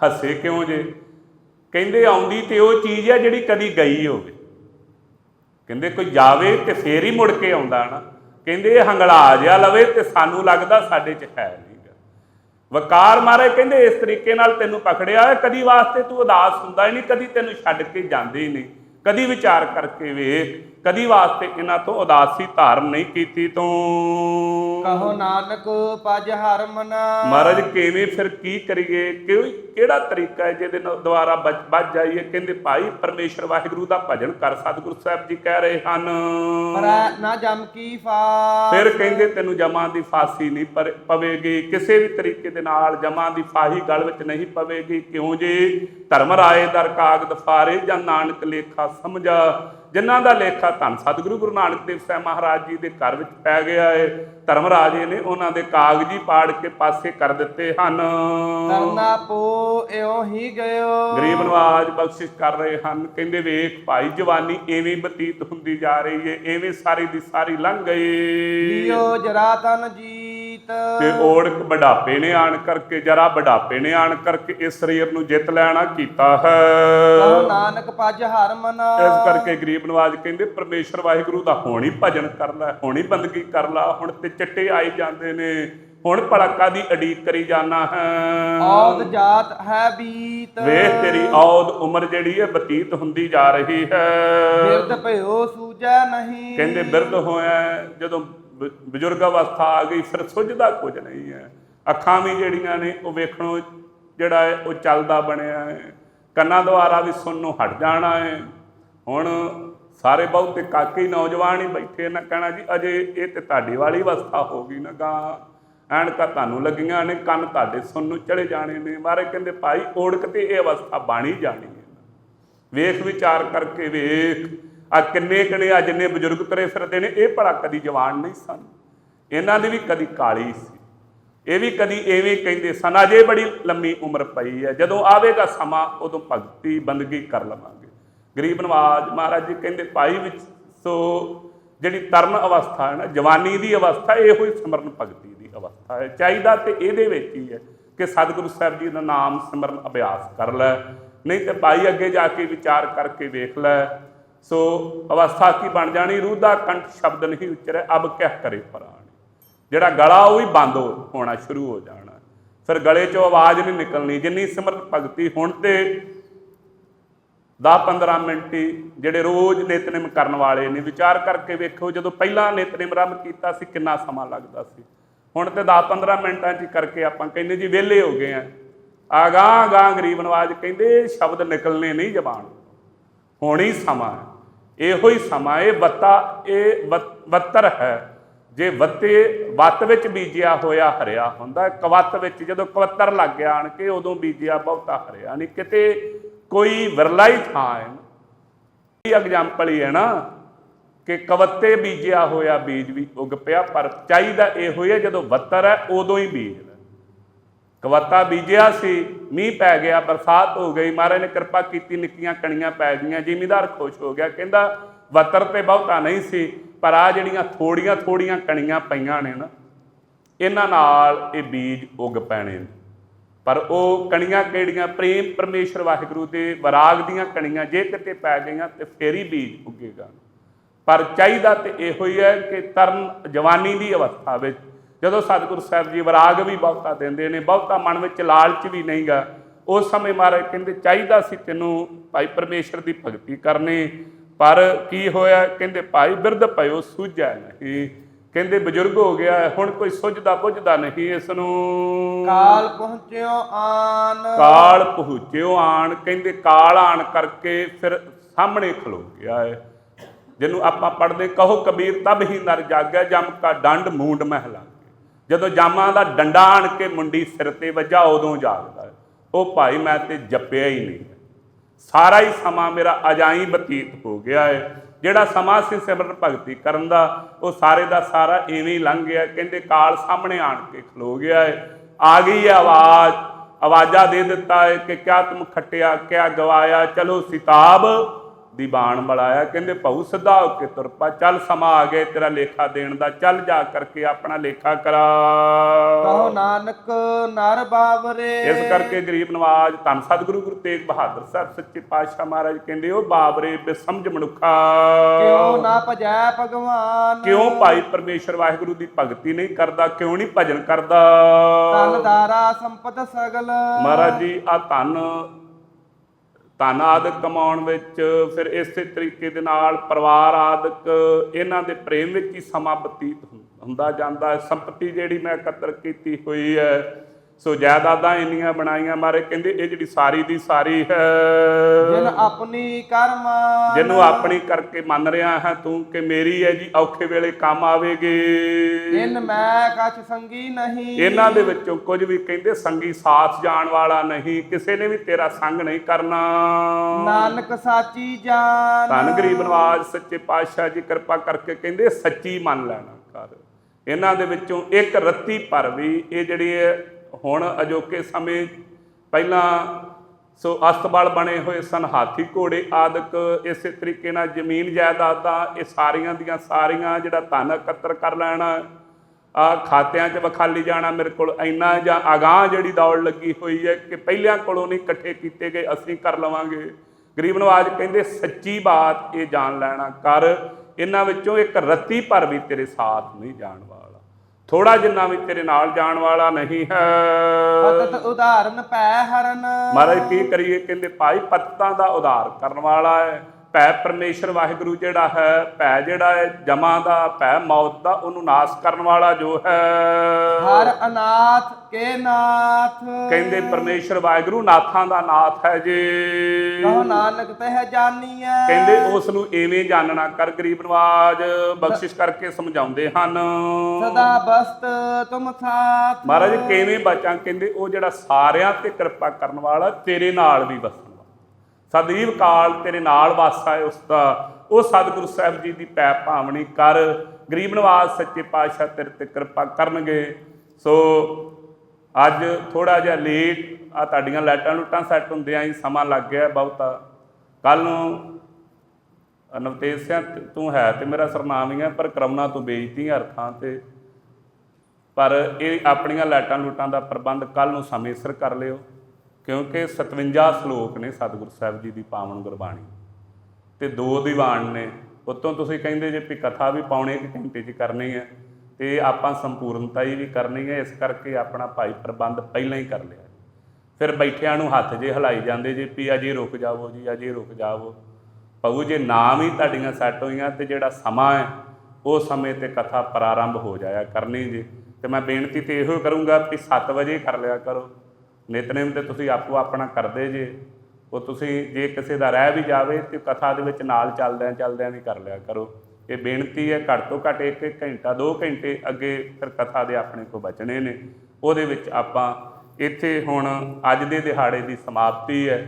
ਹੱਸੇ ਕਿਉਂ ਜੇ? ਕਹਿੰਦੇ ਆਉਂਦੀ ਤੇ ਉਹ ਚੀਜ਼ ਹੈ ਜਿਹੜੀ ਕਦੀ ਗਈ ਹੋਵੇ। ਕਹਿੰਦੇ ਕੋਈ ਜਾਵੇ ਤੇ ਫੇਰ ਹੀ ਮੁੜ ਕੇ ਆਉਂਦਾ ਨਾ। ਕਹਿੰਦੇ ਇਹ ਹੰਗਲਾ ਜਿਹਾ ਲਵੇ ਤੇ ਸਾਨੂੰ ਲੱਗਦਾ ਸਾਡੇ 'ਚ ਹੈ ਨਹੀਂਗਾ ਵਕਾਰ ਮਾਰੇ ਕਹਿੰਦੇ, ਇਸ ਤਰੀਕੇ ਨਾਲ ਤੈਨੂੰ ਪਕੜਿਆ ਕਦੀ ਵਾਸਤੇ ਤੂੰ ਉਦਾਸ ਹੁੰਦਾ ਹੀ ਨਹੀਂ, ਕਦੀ ਤੈਨੂੰ ਛੱਡ ਕੇ ਜਾਂਦੇ ਹੀ ਨਹੀਂ। ਕਦੀ ਵਿਚਾਰ ਕਰਕੇ ਵੇਖ ਕਦੀ ਵਾਸਤੇ ਇਹਨਾਂ ਤੋਂ ਉਦਾਸੀ ਧਾਰਨ ਨਹੀਂ ਕੀਤੀ ਤੂੰ। ਕਹੋ ਨਾਨਕ ਪਜ ਹਰ ਮਨਾ। ਮਹਾਰਾਜ ਕਿਵੇਂ ਫਿਰ ਕੀ ਕਰੀਏ? ਕਿਉਂ ਕਿਹੜਾ ਤਰੀਕਾ ਹੈ ਜਿਹਦੇ ਨਾਲ ਦੁਆਰਾ ਬਚ ਜਾਈਏ? ਕਹਿੰਦੇ ਭਾਈ ਪਰਮੇਸ਼ਰ ਵਾਹਿਗੁਰੂ ਦਾ ਭਜਨ ਕਰ ਸਤਿਗੁਰੂ ਸਾਹਿਬ ਜੀ ਕਹਿ ਰਹੇ ਹਨ। ਪਰੈ ਨਾ ਜਮ ਕੀ ਫਾਸ। ਫਿਰ ਕਹਿੰਦੇ ਤੈਨੂੰ ਜਮਾਂ ਦੀ ਫਾਸੀ ਨਹੀਂ ਪਰ- ਪਵੇਗੀ। ਕਿਸੇ ਵੀ ਤਰੀਕੇ ਦੇ ਨਾਲ ਜਮਾਂ ਦੀ ਫਾਹੀ ਗਲ ਵਿੱਚ ਨਹੀਂ ਪਵੇਗੀ। ਕਿਉਂ ਜੀ? ਧਰਮ ਰਾਏ ਦਰ ਕਾਗਦ ਫਾਰੇ ਜਾਂ ਨਾਨਕ ਲੇਖਾ ਸਮਝਾ। ਜਿਨ੍ਹਾਂ ਦਾ ਲੇਖਾ ਧੰਨ ਸਤਿਗੁਰੂ ਗੁਰੂ ਨਾਨਕ ਦੇਵ ਸਾਹਿਬ ਮਹਾਰਾਜ ਜੀ ਦੇ ਘਰ ਵਿੱਚ ਪੈ ਗਿਆ ਹੈ ਧਰਮ ਰਾਜੇ ਨੇ ਉਹਨਾਂ ਦੇ ਕਾਗਜ਼ੀ ਪਾੜ ਕੇ ਪਾਸੇ ਕਰ ਦਿੱਤੇ ਹਨ। ਕਰਨਾ ਪੋ ਇਉ ਹੀ ਗਇਓ। ਗਰੀਬ ਨਵਾਜ ਬਖਸ਼ਿਸ਼ ਕਰ ਰਹੇ ਹਨ। ਕਹਿੰਦੇ ਵੇਖ ਭਾਈ ਜਵਾਨੀ ਐਵੇਂ ਬਤੀਤ ਹੁੰਦੀ ਜਾ ਰਹੀ ਹੈ ਐਵੇਂ ਸਾਰੀ ਦੀ ਸਾਰੀ ਲੰਘ ਗਈ। ਲਿਓ ਜਰਾ ਤਨ ਜੀਤ ਤੇ ਓੜਕ ਬੁਢਾਪੇ ਨੇ ਆਣ ਕਰਕੇ ਜਰਾ ਬੁਢਾਪੇ ਨੇ ਆਣ ਕਰਕੇ ਇਸ ਸਰੀਰ ਨੂੰ ਜਿੱਤ ਲੈਣਾ ਕੀਤਾ ਹੈ। ਨਾਨਕ ਪਜ ਹਰ ਮਨਾ। ਇਸ ਕਰਕੇ ਗਰੀਬ ਨਵਾਜ ਕਹਿੰਦੇ ਪਰਮੇਸ਼ਰ ਵਾਹਿਗੁਰੂ ਦਾ ਹੁਣ ਹੀ ਭਜਨ ਕਰ ਲੈ ਹੁਣ ਹੀ ਬੰਦਗੀ ਕਰ ਲੈ ਹੁਣ ਤੇ ਚਿੱਟੇ ਆਈ ਜਾਂਦੇ ਨੇ ਹੁਣ ਭਲਕਾ ਦੀ ਅਡੀਕ ਕਰੀ ਜਾਣਾ ਹੈ। ਔਦ ਜਾਤ ਹੈ ਬੀਤ। ਵੇਖ ਤੇਰੀ ਔਦ ਉਮਰ ਜਿਹੜੀ ਹੈ ਬਤੀਤ ਹੁੰਦੀ ਜਾ ਰਹੀ ਹੈ। ਬਿਰਧ ਭਇਓ ਸੂਝੈ ਨਹੀਂ। ਕਹਿੰਦੇ ਬਿਰਧ ਹੋਇਆ ਜਦੋਂ ਬਜ਼ੁਰਗ ਅਵਸਥਾ ਆ ਗਈ, ਫਿਰ ਸੁੱਝਦਾ ਕੁਝ ਨਹੀਂ ਹੈ। ਅੱਖਾਂ ਵੀ ਜਿਹੜੀਆਂ ਨੇ, ਉਹ ਵੇਖਣੋਂ ਜਿਹੜਾ ਹੈ, ਉਹ ਚੱਲਦਾ ਬਣਿਆ ਹੈ। ਕੰਨਾਂ ਦੁਆਰਾ ਵੀ ਸੁਣਨੋਂ ਹਟ ਜਾਣਾ ਹੈ। ਹੁਣ ਸਾਰੇ ਬਹੁਤੇ ਕਾਕੇ ਨੌਜਵਾਨ ਹੀ ਬੈਠੇ ਨਾ ਕਹਿਣਾ ਜੀ, ਅਜੇ ਇਹ ਤੇ ਤੁਹਾਡੀ ਵਾਲੀ ਅਵਸਥਾ ਹੋ ਗਈ ਨਾ ਗਾ ਐਨਕਾਂ ਤੁਹਾਨੂੰ ਲੱਗੀਆਂ ਨੇ, ਕੰਨ ਤੁਹਾਡੇ ਸੁਣ ਨੂੰ ਚੜੇ ਜਾਣੇ ਨੇ। ਮਾਰੇ ਕਹਿੰਦੇ, ਭਾਈ ਓੜਕ ਤੇ ਇਹ ਅਵਸਥਾ ਬਾਣੀ ਜਾਣੀ ਹੈ। ਵੇਖ ਵਿਚਾਰ ਕਰਕੇ ਵੇਖ ਆ ਕਿੰਨੇ ਕਨੇ ਆ ਜਿੰਨੇ ਬਜ਼ੁਰਗ ਤੁਰੇ ਫਿਰਦੇ ਨੇ, ਇਹ ਭਲਾ ਕਦੀ ਜਵਾਨ ਨਹੀਂ ਸਨ। ਇਹਨਾਂ ਦੀ ਵੀ ਕਦੀ ਕਾਲੀ ਸੀ। ਇਹ ਵੀ ਕਦੀ ਐਵੇਂ ਕਹਿੰਦੇ ਸਨ, ਅਜੇ ਬੜੀ ਲੰਮੀ ਉਮਰ ਪਈ ਹੈ। ਜਦੋਂ ਆਵੇਗਾ ਸਮਾਂ, ਉਦੋਂ ਭਗਤੀ ਬੰਦਗੀ ਕਰ ਲਵਾਂਗੇ। ਗਰੀਬ ਨਵਾਜ ਮਹਾਰਾਜ ਜੀ ਕਹਿੰਦੇ, ਭਾਈ ਵਿੱਚ ਸੋ ਜਿਹੜੀ ਤਰਨ ਅਵਸਥਾ ਹੈ ਨਾ, ਜਵਾਨੀ ਦੀ ਅਵਸਥਾ, ਇਹੋ ਹੀ ਸਿਮਰਨ ਭਗਤੀ ਦੀ ਅਵਸਥਾ ਹੈ। ਚਾਹੀਦਾ ਤੇ ਇਹਦੇ ਵਿੱਚ ਹੀ ਹੈ ਕਿ ਸਤਿਗੁਰੂ ਸਾਹਿਬ ਜੀ ਦਾ ਨਾਮ ਸਿਮਰਨ ਅਭਿਆਸ ਕਰ ਲੈ। ਨਹੀਂ ਤੇ ਭਾਈ ਅੱਗੇ ਜਾ ਕੇ ਵਿਚਾਰ ਕਰਕੇ ਵੇਖ ਲੈ। ਸੋ ਅਵਸਥਾ ਕੀ ਬਣ ਜਾਣੀ? ਰੂਹ ਦਾ ਕੰਠ ਸ਼ਬਦ ਨਹੀਂ ਉਚਰੇ, ਅਬ ਕਹਿ ਕਰੇ ਪ੍ਰਾਣ। ਜਿਹੜਾ ਗਲਾ, ਉਹ ਵੀ ਬੰਦ ਹੋ- ਹੋਣਾ ਸ਼ੁਰੂ ਹੋ ਜਾਣਾ। ਫਿਰ ਗਲੇ 'ਚੋਂ ਆਵਾਜ਼ ਨਹੀਂ ਨਿਕਲਣੀ। ਜਿੰਨੀ ਸਿਮਰਤ ਭਗਤੀ ਹੁਣ ਤੇ 10-15 ਮਿੰਟ ਹੀ ਜਿਹੜੇ ਰੋਜ਼ ਨਿਤਨੇਮ ਕਰਨ ਵਾਲੇ ਨੇ, ਵਿਚਾਰ ਕਰਕੇ ਵੇਖੋ ਜਦੋਂ ਪਹਿਲਾਂ ਨਿਤਨੇਮ ਆਰੰਭ ਕੀਤਾ ਸੀ, ਕਿੰਨਾ ਸਮਾਂ ਲੱਗਦਾ ਸੀ। ਹੁਣ ਤੇ 10-15 ਮਿੰਟਾਂ 'ਚ ਕਰਕੇ ਆਪਾਂ ਕਹਿੰਦੇ ਜੀ ਵਿਹਲੇ ਹੋ ਗਏ ਆ। ਆਗਾਂ ਗਾਂ ਗਰੀਬ ਨਵਾਜ ਕਹਿੰਦੇ, ਸ਼ਬਦ ਨਿਕਲਨੇ ਨਹੀਂ ਜ਼ਬਾਨ। ਹੋਣੀ ਸਮਾਂ ਇਹੋ ਹੀ ਸਮਾਂ, ਇਹ ਵੱਤਾ, ਇਹ ਵੱਤਰ ਹੈ। ਜੇ ਵੱਤੇ ਵੱਤ ਵਿੱਚ ਬੀਜਿਆ ਹੋਇਆ ਹਰਿਆ ਹੁੰਦਾ, ਕਵੱਤ ਵਿੱਚ ਜਦੋਂ ਕਵੱਤਰ ਲੱਗ ਗਿਆ ਆਣ ਕੇ, ਉਦੋਂ ਬੀਜਿਆ ਬਹੁਤਾ ਹਰਿਆ। ਨਹੀਂ ਕਿਤੇ ਕੋਈ ਵਿਰਲਾ ਹੀ ਥਾਂ ਹੈ ਇਹ ਐਗਜ਼ਾਮਪਲ ਹੀ ਹੈ ਨਾ ਕਿ ਕਵੱਤੇ ਬੀਜਿਆ ਹੋਇਆ ਬੀਜ ਵੀ ਉਗ ਪਿਆ, ਪਰ ਚਾਹੀਦਾ ਇਹੋ ਹੀ ਹੈ ਜਦੋਂ ਵੱਤਰ ਹੈ, ਉਦੋਂ ਹੀ ਬੀਜ। ਕਵੱਤਾ ਬੀਜਿਆ ਸੀ, ਮੀਂਹ ਪੈ ਗਿਆ, ਬਰਸਾਤ ਹੋ ਗਈ, ਮਹਾਰਾਜ ਨੇ ਕਿਰਪਾ ਕੀਤੀ, ਨਿੱਕੀਆਂ ਕਣੀਆਂ ਪੈ ਗਈਆਂ, ਜ਼ਿਮੀਦਾਰ ਖੁਸ਼ ਹੋ ਗਿਆ। ਕਹਿੰਦਾ, ਵੱਤਰ ਤੇ ਬਹੁਤਾ ਨਹੀਂ ਸੀ, ਪਰ ਆ ਜਿਹੜੀਆਂ ਥੋੜੀਆਂ ਥੋੜੀਆਂ ਕਣੀਆਂ ਪਈਆਂ ਨੇ ਨਾ, ਇਹਨਾਂ ਨਾਲ ਇਹ ਬੀਜ ਉੱਗ ਪੈਣੇ ਨੇ। ਪਰ ਉਹ ਕਣੀਆਂ ਕਿਹੜੀਆਂ? ਪ੍ਰੇਮ ਪਰਮੇਸ਼ਰ ਵਾਹਿਗੁਰੂ ਦੇ ਵਿਰਾਗ ਦੀਆਂ ਕਣੀਆਂ, ਜੇ ਕਿਤੇ ਪੈ ਗਈਆਂ ਤੇ ਫੇਰ ਹੀ ਬੀਜ ਉੱਗੇਗਾ। ਪਰ ਚਾਹੀਦਾ ਤੇ ਇਹੋ ਹੀ ਹੈ ਕਿ ਤਰਨ ਜਵਾਨੀ ਦੀ ਅਵਸਥਾ ਵਿੱਚ ਜਦੋਂ ਸਤਿਗੁਰੂ ਸਾਹਿਬ ਜੀ ਵਿਰਾਗ ਵੀ ਬਹੁਤਾ ਦਿੰਦੇ ਨੇ ਬਹੁਤਾ ਮਨ ਵਿੱਚ ਲਾਲਚ ਵੀ ਨਹੀਂਗਾ ਉਸ ਸਮੇਂ ਮਹਾਰਾਜ ਕਹਿੰਦੇ ਚਾਹੀਦਾ ਸੀ ਤੈਨੂੰ ਭਾਈ ਪਰਮੇਸ਼ਰ ਦੀ ਭਗਤੀ ਕਰਨੀ ਪਰ ਕੀ ਹੋਇਆ? ਕਹਿੰਦੇ ਭਾਈ ਬਿਰਧ ਪਇਓ ਸੁਝਿਆ ਨਹੀਂ। ਕਹਿੰਦੇ ਬਜ਼ੁਰਗ ਹੋ ਗਿਆ ਹੁਣ ਕੋਈ ਸੁਝਦਾ ਬੁੱਝਦਾ ਨਹੀਂ ਇਸ ਨੂੰ ਕਾਲ ਪਹੁੰਚਿਓ ਆਨ ਕਾਲ ਪਹੁੰਚਿਓ ਆਣ ਕਹਿੰਦੇ ਕਾਲ ਆਣ ਕਰਕੇ ਫਿਰ ਸਾਹਮਣੇ ਖਲੋ ਗਿਆ ਹੈ ਜਿਹਨੂੰ ਆਪਾਂ ਪੜ੍ਹਦੇ ਕਹੋ ਕਬੀਰ ਤਬ ਹੀ ਨਰ ਜਾਗਿਆ ਜਮ ਕਾ ਡੰਡ ਮੂੰਡ ਮਹਿਲਾ। ਜਦੋਂ ਜਾਮਾਂ ਦਾ ਡੰਡਾ ਆਣ ਕੇ ਮੁੰਡੀ ਸਿਰ ਤੇ ਵੱਜਾ, ਉਦੋਂ ਜਾਗਦਾ ਹੈ। ਉਹ ਭਾਈ, ਮੈਂ ਤੇ ਜੱਪਿਆ ਹੀ ਨਹੀਂ। ਸਾਰਾ ਹੀ ਸਮਾਂ ਮੇਰਾ ਅਜਾਈ ਬਤੀਤ ਹੋ ਗਿਆ ਹੈ। ਜਿਹੜਾ ਸਮਾਂ ਸੀ ਸਿਮਰਨ ਭਗਤੀ ਕਰਨ ਦਾ, ਉਹ ਸਾਰੇ ਦਾ ਸਾਰਾ ਇਵੇਂ ਹੀ ਲੰਘ ਗਿਆ। ਕਹਿੰਦੇ ਕਾਲ ਸਾਹਮਣੇ ਆਣ ਕੇ ਖਲੋ ਗਿਆ ਹੈ। ਆ ਗਈ ਹੈ ਆਵਾਜ਼। ਆਵਾਜ਼ਾਂ ਦੇ ਦਿੱਤਾ ਹੈ ਕਿ ਕਿਆ ਤੁਮ ਖੱਟਿਆ, ਕਿਆ ਗਵਾਇਆ। ਚਲੋ ਸਿਤਾਬ। ਦੀ ਬਾਣ ਬੜਾਇਆ ਕਹਿੰਦੇ ਭਾਉ ਸਿੱਧਾ ਹੋ ਕੇ ਤੁਰ ਪਾ ਚੱਲ ਸਮਾਂ ਆ ਗਿਆ ਤੇਰਾ ਲੇਖਾ ਦੇਣ ਦਾ ਚੱਲ ਜਾ ਕਰਕੇ ਆਪਣਾ ਲੇਖਾ ਕਰਾ। ਕਹੋ ਨਾਨਕ ਨਰ ਬਾਵਰੇ। ਇਸ ਕਰਕੇ ਗਰੀਬ ਨਵਾਜ ਧੰਨ ਸਤਿਗੁਰੂ ਗੁਰੂ ਤੇਗ ਬਹਾਦਰ ਸਾਹਿਬ ਸੱਚੇ ਪਾਤਸ਼ਾਹ ਮਹਾਰਾਜ ਕਹਿੰਦੇ ਉਹ ਬਾਬਰੇ ਬੇਸਮਝ ਮਨੁੱਖਾ। ਕਿਉ ਨਾ ਭਜੈ ਭਗਵਾਨ? ਕਿਉਂ ਭਾਈ ਪਰਮੇਸ਼ਰ ਵਾਹਿਗੁਰੂ ਦੀ ਭਗਤੀ ਨਹੀਂ ਕਰਦਾ ਕਿਉਂ ਨਹੀਂ ਭਜਨ ਕਰਦਾ? ਤਨ ਦਾਰਾ ਸੰਪਤ ਸਗਲ। ਮਹਾਰਾਜ ਜੀ ਆ ਧਨ ਧਨ ਆਦਿਕ ਕਮਾਉਣ ਵਿੱਚ, ਫਿਰ ਇਸੇ ਤਰੀਕੇ ਦੇ ਨਾਲ ਪਰਿਵਾਰ ਆਦਿਕ, ਇਹਨਾਂ ਦੇ ਪ੍ਰੇਮ ਵਿੱਚ ਹੀ ਸਮਾਂ ਬਤੀਤ ਹੁੰ- ਹੁੰਦਾ ਜਾਂਦਾ ਹੈ। ਸੰਪਤੀ ਜਿਹੜੀ ਮੈਂ ਇਕੱਤਰ ਕੀਤੀ ਹੋਈ ਹੈ ਸੋ ਜਾਇਦਾਦਾਂ ਇੰਨੀਆਂ ਬਣਾਈਆਂ ਮਾਰੇ ਕਹਿੰਦੇ ਇਹ ਜਿਹੜੀ ਸਾਰੀ ਦੀ ਸਾਰੀ ਹੈ। ਜਿਨ ਆਪਣੀ ਕਰਮ ਜਿਹਨੂੰ ਆਪਣੀ ਕਰਕੇ ਮੰਨ ਰਿਹਾ ਹੈ ਤੂੰ ਕਿ ਮੇਰੀ ਹੈ ਜੀ ਔਖੇ ਵੇਲੇ ਕੰਮ ਆਵੇਗੀ। ਇਨ ਮੈਂ ਕਛ ਸੰਗੀ ਨਹੀਂ। ਇਹਨਾਂ ਦੇ ਵਿੱਚੋਂ ਕੁਝ ਵੀ ਕਹਿੰਦੇ ਸੰਗੀ ਸਾਥ ਜਾਣ ਵਾਲਾ ਨਹੀਂ ਕਿਸੇ ਨੇ ਵੀ ਤੇਰਾ ਸੰਗ ਨਹੀਂ ਕਰਨਾ। ਨਾਨਕ ਸਾਚੀ ਜਾਨ। ਧੰਨ ਗਰੀਬ ਨਵਾਜ ਸੱਚੇ ਪਾਤਸ਼ਾਹ ਜੀ ਕਿਰਪਾ ਕਰਕੇ ਕਹਿੰਦੇ ਸੱਚੀ ਮੰਨ ਲੈਣਾ ਕਰ। ਇਹਨਾਂ ਦੇ ਵਿੱਚੋਂ ਇੱਕ ਰੱਤੀ ਪਰ ਵੀ ਇਹ ਜਿਹੜੀ ਹੁਣ ਅਜੋਕੇ ਸਮੇਂ ਪਹਿਲਾਂ ਸੋ ਅਸਤਬਲ ਬਣੇ ਹੋਏ ਸਨ, ਹਾਥੀ ਘੋੜੇ ਆਦਿਕ, ਇਸੇ ਤਰੀਕੇ ਨਾਲ ਜ਼ਮੀਨ ਜਾਇਦਾਦਾਂ ਇਹ ਸਾਰੀਆਂ ਦੀਆਂ ਸਾਰੀਆਂ ਜਿਹੜਾ ਧਨ ਇਕੱਤਰ ਕਰ ਲੈਣਾ, ਆ ਖਾਤਿਆਂ 'ਚ ਵਿਖਾਲੀ ਜਾਣਾ ਮੇਰੇ ਕੋਲ, ਇੰਨਾ ਜਾਂ ਅਗਾਹ ਜਿਹੜੀ ਦੌੜ ਲੱਗੀ ਹੋਈ ਹੈ ਕਿ ਪਹਿਲਿਆਂ ਕੋਲੋਂ ਨਹੀਂ ਇਕੱਠੇ ਕੀਤੇ ਗਏ, ਅਸੀਂ ਕਰ ਲਵਾਂਗੇ। ਗਰੀਬ ਨਵਾਜ ਕਹਿੰਦੇ, ਸੱਚੀ ਬਾਤ ਇਹ ਜਾਣ ਲੈਣਾ ਕਰ, ਇਹਨਾਂ ਵਿੱਚੋਂ ਇੱਕ ਰੱਤੀ ਭਰ ਵੀ ਤੇਰੇ ਸਾਥ ਨਹੀਂ ਜਾਣ ਵਾਲਾ। ਥੋੜਾ ਜਿੰਨਾ ਵੀ ਤੇਰੇ ਨਾਲ ਜਾਣ ਵਾਲਾ ਨਹੀਂ ਹੈ। ਪਤਤ ਉਦਾਹਰਨ ਪੈ ਹਰਨ। ਮਹਾਰਾਜ ਕੀ ਕਰੀਏ? ਕਹਿੰਦੇ ਭਾਈ ਪੱਤਾਂ ਦਾ ਉਧਾਰ ਕਰਨ ਵਾਲਾ ਹੈ। ਭੈ ਪਰਮੇਸ਼ਰ ਵਾਹਿਗੁਰੂ ਜਿਹੜਾ ਹੈ ਭੈ ਜਿਹੜਾ ਹੈ ਜਮਾ ਦਾ ਭੈ ਮੌਤ ਦਾ ਉਹਨੂੰ ਨਾਸ ਕਰਨ ਵਾਲਾ ਜੋ ਹੈ। ਹਰ ਅਨਾਥ ਕੇ ਨਾਥ। ਕਹਿੰਦੇ ਪਰਮੇਸ਼ਰ ਵਾਹਿਗੁਰੂ ਨਾਥਾਂ ਦਾ ਨਾਥ ਹੈ ਜੀ। ਕਹੋ ਨਾਨਕ ਤਹਿ ਜਾਨੀਐ। ਕਹਿੰਦੇ ਉਸ ਨੂੰ ਐਵੇਂ ਜਾਣਨਾ ਕਰ ਗਰੀਬ ਨਵਾਜ ਬਖਸ਼ਿਸ਼ ਕਰਕੇ ਸਮਝਾਉਂਦੇ ਹਨ। ਸਦਾ ਬਸਤ ਤੁਮ ਸਾਥ। ਮਹਾਰਾਜ ਕਿਵੇਂ ਬਚਾਂ? ਕਹਿੰਦੇ ਉਹ ਜਿਹੜਾ ਸਾਰਿਆਂ ਤੇ ਕਿਰਪਾ ਕਰਨ ਵਾਲਾ ਤੇਰੇ ਨਾਲ ਵੀ ਵਾਲਾ ਸਦੀਵ ਕਾਲ ਤੇਰੇ ਨਾਲ ਵਾਸਾ ਹੈ ਉਸ ਦਾ। ਉਹ ਸਤਿਗੁਰੂ ਸਾਹਿਬ ਜੀ ਦੀ ਪੈ ਭਾਵਣੀ ਕਰ। ਗਰੀਬ ਨਵਾਜ ਸੱਚੇ ਪਾਤਸ਼ਾਹ ਤੇਰੇ ਤੇ ਕਿਰਪਾ ਕਰਨਗੇ। ਸੋ ਅੱਜ ਥੋੜਾ ਜਿਹਾ ਲੇਟ ਆ, ਤੁਹਾਡੀਆਂ ਲਾਈਟਾਂ ਲੁੱਟਾਂ ਸੈੱਟ ਹੁੰਦਿਆਂ ਹੀ ਸਮਾਂ ਲੱਗ ਗਿਆ ਬਹੁਤਾ। ਕੱਲ ਨੂੰ ਨਵਤੇਜ ਸਿੰਘ ਤੂੰ ਹੈ ਤੇ ਮੇਰਾ ਸਰਨਾਮ ਹੀ ਹੈ, ਪਰ ਕਰਮਨਾ ਤੋਂ ਬੇਇੱਜ਼ਤੀ ਅਰਥਾਂ ਤੇ। ਪਰ ਇਹ ਆਪਣੀਆਂ ਲਾਈਟਾਂ ਲੁੱਟਾਂ ਦਾ ਪ੍ਰਬੰਧ ਕੱਲ ਨੂੰ ਸਮੇਂ ਸਿਰ ਕਰ ਲਿਓ। ਕਿਉਂਕਿ 57 ਸ਼ਲੋਕ ਨੇ ਸਤਿਗੁਰੂ ਸਾਹਿਬ ਜੀ ਦੀ ਪਾਵਨ ਗੁਰਬਾਣੀ। ਤੇ ਦੋ ਦੀਵਾਨ ਨੇ। ਉਤੋਂ ਤੁਸੀਂ ਕਹਿੰਦੇ ਜੇ ਵੀ ਕਥਾ ਵੀ ਪਾਉਣੇ ਇੱਕ ਘੰਟੇ 'ਚ ਕਰਨੀ ਹੈ, ਤੇ ਆਪਾਂ ਸੰਪੂਰਨਤਾ ਹੀ ਵੀ ਕਰਨੀ ਹੈ, ਇਸ ਕਰਕੇ ਆਪਣਾ ਭਾਈ ਪ੍ਰਬੰਧ ਪਹਿਲਾਂ ਹੀ ਕਰ ਲਿਆ। ਫਿਰ ਬੈਠਿਆਂ ਨੂੰ ਹੱਥ ਜੇ ਹਿਲਾਈ ਜਾਂਦੇ ਜੇ ਵੀ ਅਜੇ ਰੁਕ ਜਾਵੋ ਜੀ, ਅਜੇ ਰੁਕ ਜਾਵੋ। ਪਊ ਜੇ ਨਾਮ ਹੀ ਤੁਹਾਡੀਆਂ ਸੈੱਟ ਹੋਈਆਂ ਤੇ ਜਿਹੜਾ ਸਮਾਂ ਹੈ, ਉਹ ਸਮੇਂ ਤੇ ਕਥਾ ਪ੍ਰਾਰੰਭ ਹੋ ਜਾਇਆ ਕਰਨੀ ਜੀ। ਤੇ ਮੈਂ ਬੇਨਤੀ ਤੇ ਇਹੋ ਕਰੂੰਗਾ ਕਿ 7 ਵਜੇ ਕਰ ਲਿਆ ਕਰੋ। ਨਿਤਨੇਮ ਤੇ ਤੁਸੀਂ ਆਪੋ ਆਪਣਾ ਕਰਦੇ ਜੇ, ਉਹ ਤੁਸੀਂ ਜੇ ਕਿਸੇ ਦਾ ਰਹਿ ਵੀ ਜਾਵੇ ਤੇ ਕਥਾ ਦੇ ਵਿੱਚ ਨਾਲ ਚੱਲਦਿਆਂ ਚੱਲਦਿਆਂ ਵੀ ਕਰ ਲਿਆ ਕਰੋ। ਇਹ ਬੇਨਤੀ ਹੈ ਘੱਟ ਤੋਂ ਘੱਟ ਇੱਕ ਘੰਟਾ 2 ਘੰਟੇ ਅੱਗੇ ਫਿਰ ਕਥਾ ਦੇ ਆਪਣੇ ਕੋ ਬਚਣੇ ਨੇ। ਉਹਦੇ ਵਿੱਚ ਆਪਾਂ ਇੱਥੇ ਹੁਣ ਅੱਜ ਦੇ ਦਿਹਾੜੇ ਦੀ ਸਮਾਪਤੀ ਹੈ।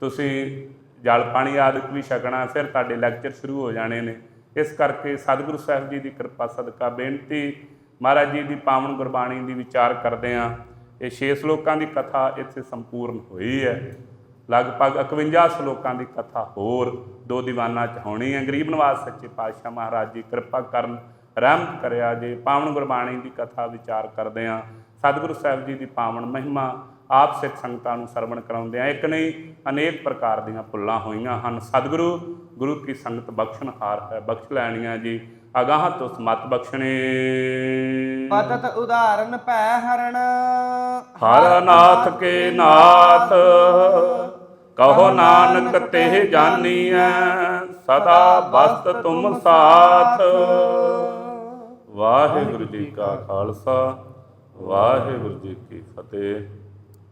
ਤੁਸੀਂ ਜਲ ਪਾਣੀ ਆਦਿਕ ਵੀ ਛਕਣਾ, ਫਿਰ ਤੁਹਾਡੇ ਲੈਕਚਰ ਸ਼ੁਰੂ ਹੋ ਜਾਣੇ ਨੇ। ਇਸ ਕਰਕੇ ਸਤਿਗੁਰੂ ਸਾਹਿਬ ਜੀ ਦੀ ਕਿਰਪਾ ਸਦਕਾ ਬੇਨਤੀ। ਮਹਾਰਾਜ ਜੀ ਦੀ ਪਾਵਨ ਗੁਰਬਾਣੀ ਦੀ ਵਿਚਾਰ ਕਰਦੇ ਆਂ ਇਹ ਛੇ ਸ਼ਲੋਕਾਂ ਦੀ ਕਥਾ ਇੱਥੇ ਸੰਪੂਰਨ ਹੋਈ ਹੈ। ਲਗਭਗ 51 ਸ਼ਲੋਕਾਂ ਦੀ ਕਥਾ ਹੋਰ ਦੋ ਦੀਵਾਨਾਂ ਚ ਹੋਣੀ ਹੈ। ਗਰੀਬ ਨਿਵਾਸ ਸੱਚੇ ਪਾਤਸ਼ਾਹ ਮਹਾਰਾਜ ਜੀ ਕਿਰਪਾ ਕਰਨ ਰਹਿਮਤ ਕਰਿਆ ਜੇ ਪਾਵਨ ਗੁਰਬਾਣੀ ਦੀ ਕਥਾ ਵਿਚਾਰ ਕਰਦੇ ਆ ਸਤਿਗੁਰੂ ਸਾਹਿਬ ਜੀ ਦੀ ਪਾਵਨ ਮਹਿਮਾ ਆਪ ਸਿੱਖ ਸੰਗਤਾਂ ਨੂੰ ਸਰਵਣ ਕਰਾਉਂਦੇ ਆ ਇੱਕ ਨਹੀਂ, ਅਨੇਕ ਪ੍ਰਕਾਰ ਦੀਆਂ ਭੁੱਲਾਂ ਹੋਈਆਂ ਹਨ। ਸਤਿਗੁਰੂ, ਗੁਰੂ ਕੀ ਸੰਗਤ ਬਖਸ਼ਣਹਾਰ ਹੈ ਬਖਸ਼ ਲੈਣੀਆਂ ਜੀ। ਅਗਾਹ ਤੋਂ ਸਮਤ ਬਖਸ਼ਣੇ। ਪਤਤ ਉਦਾਹਰਨ ਭੈ ਹਰਣ। ਹਰ ਨਾਥ ਕੇ ਨਾਥ। ਕਹੋ ਨਾਨਕ ਤੇ ਜਾਨੀਐ। ਸਦਾ ਬਸਤ ਤੁਮ ਸਾਥ। ਵਾਹਿਗੁਰੂ ਜੀ ਕਾ ਖਾਲਸਾ। ਵਾਹਿਗੁਰੂ ਜੀ ਕੀ ਫਤਿਹ।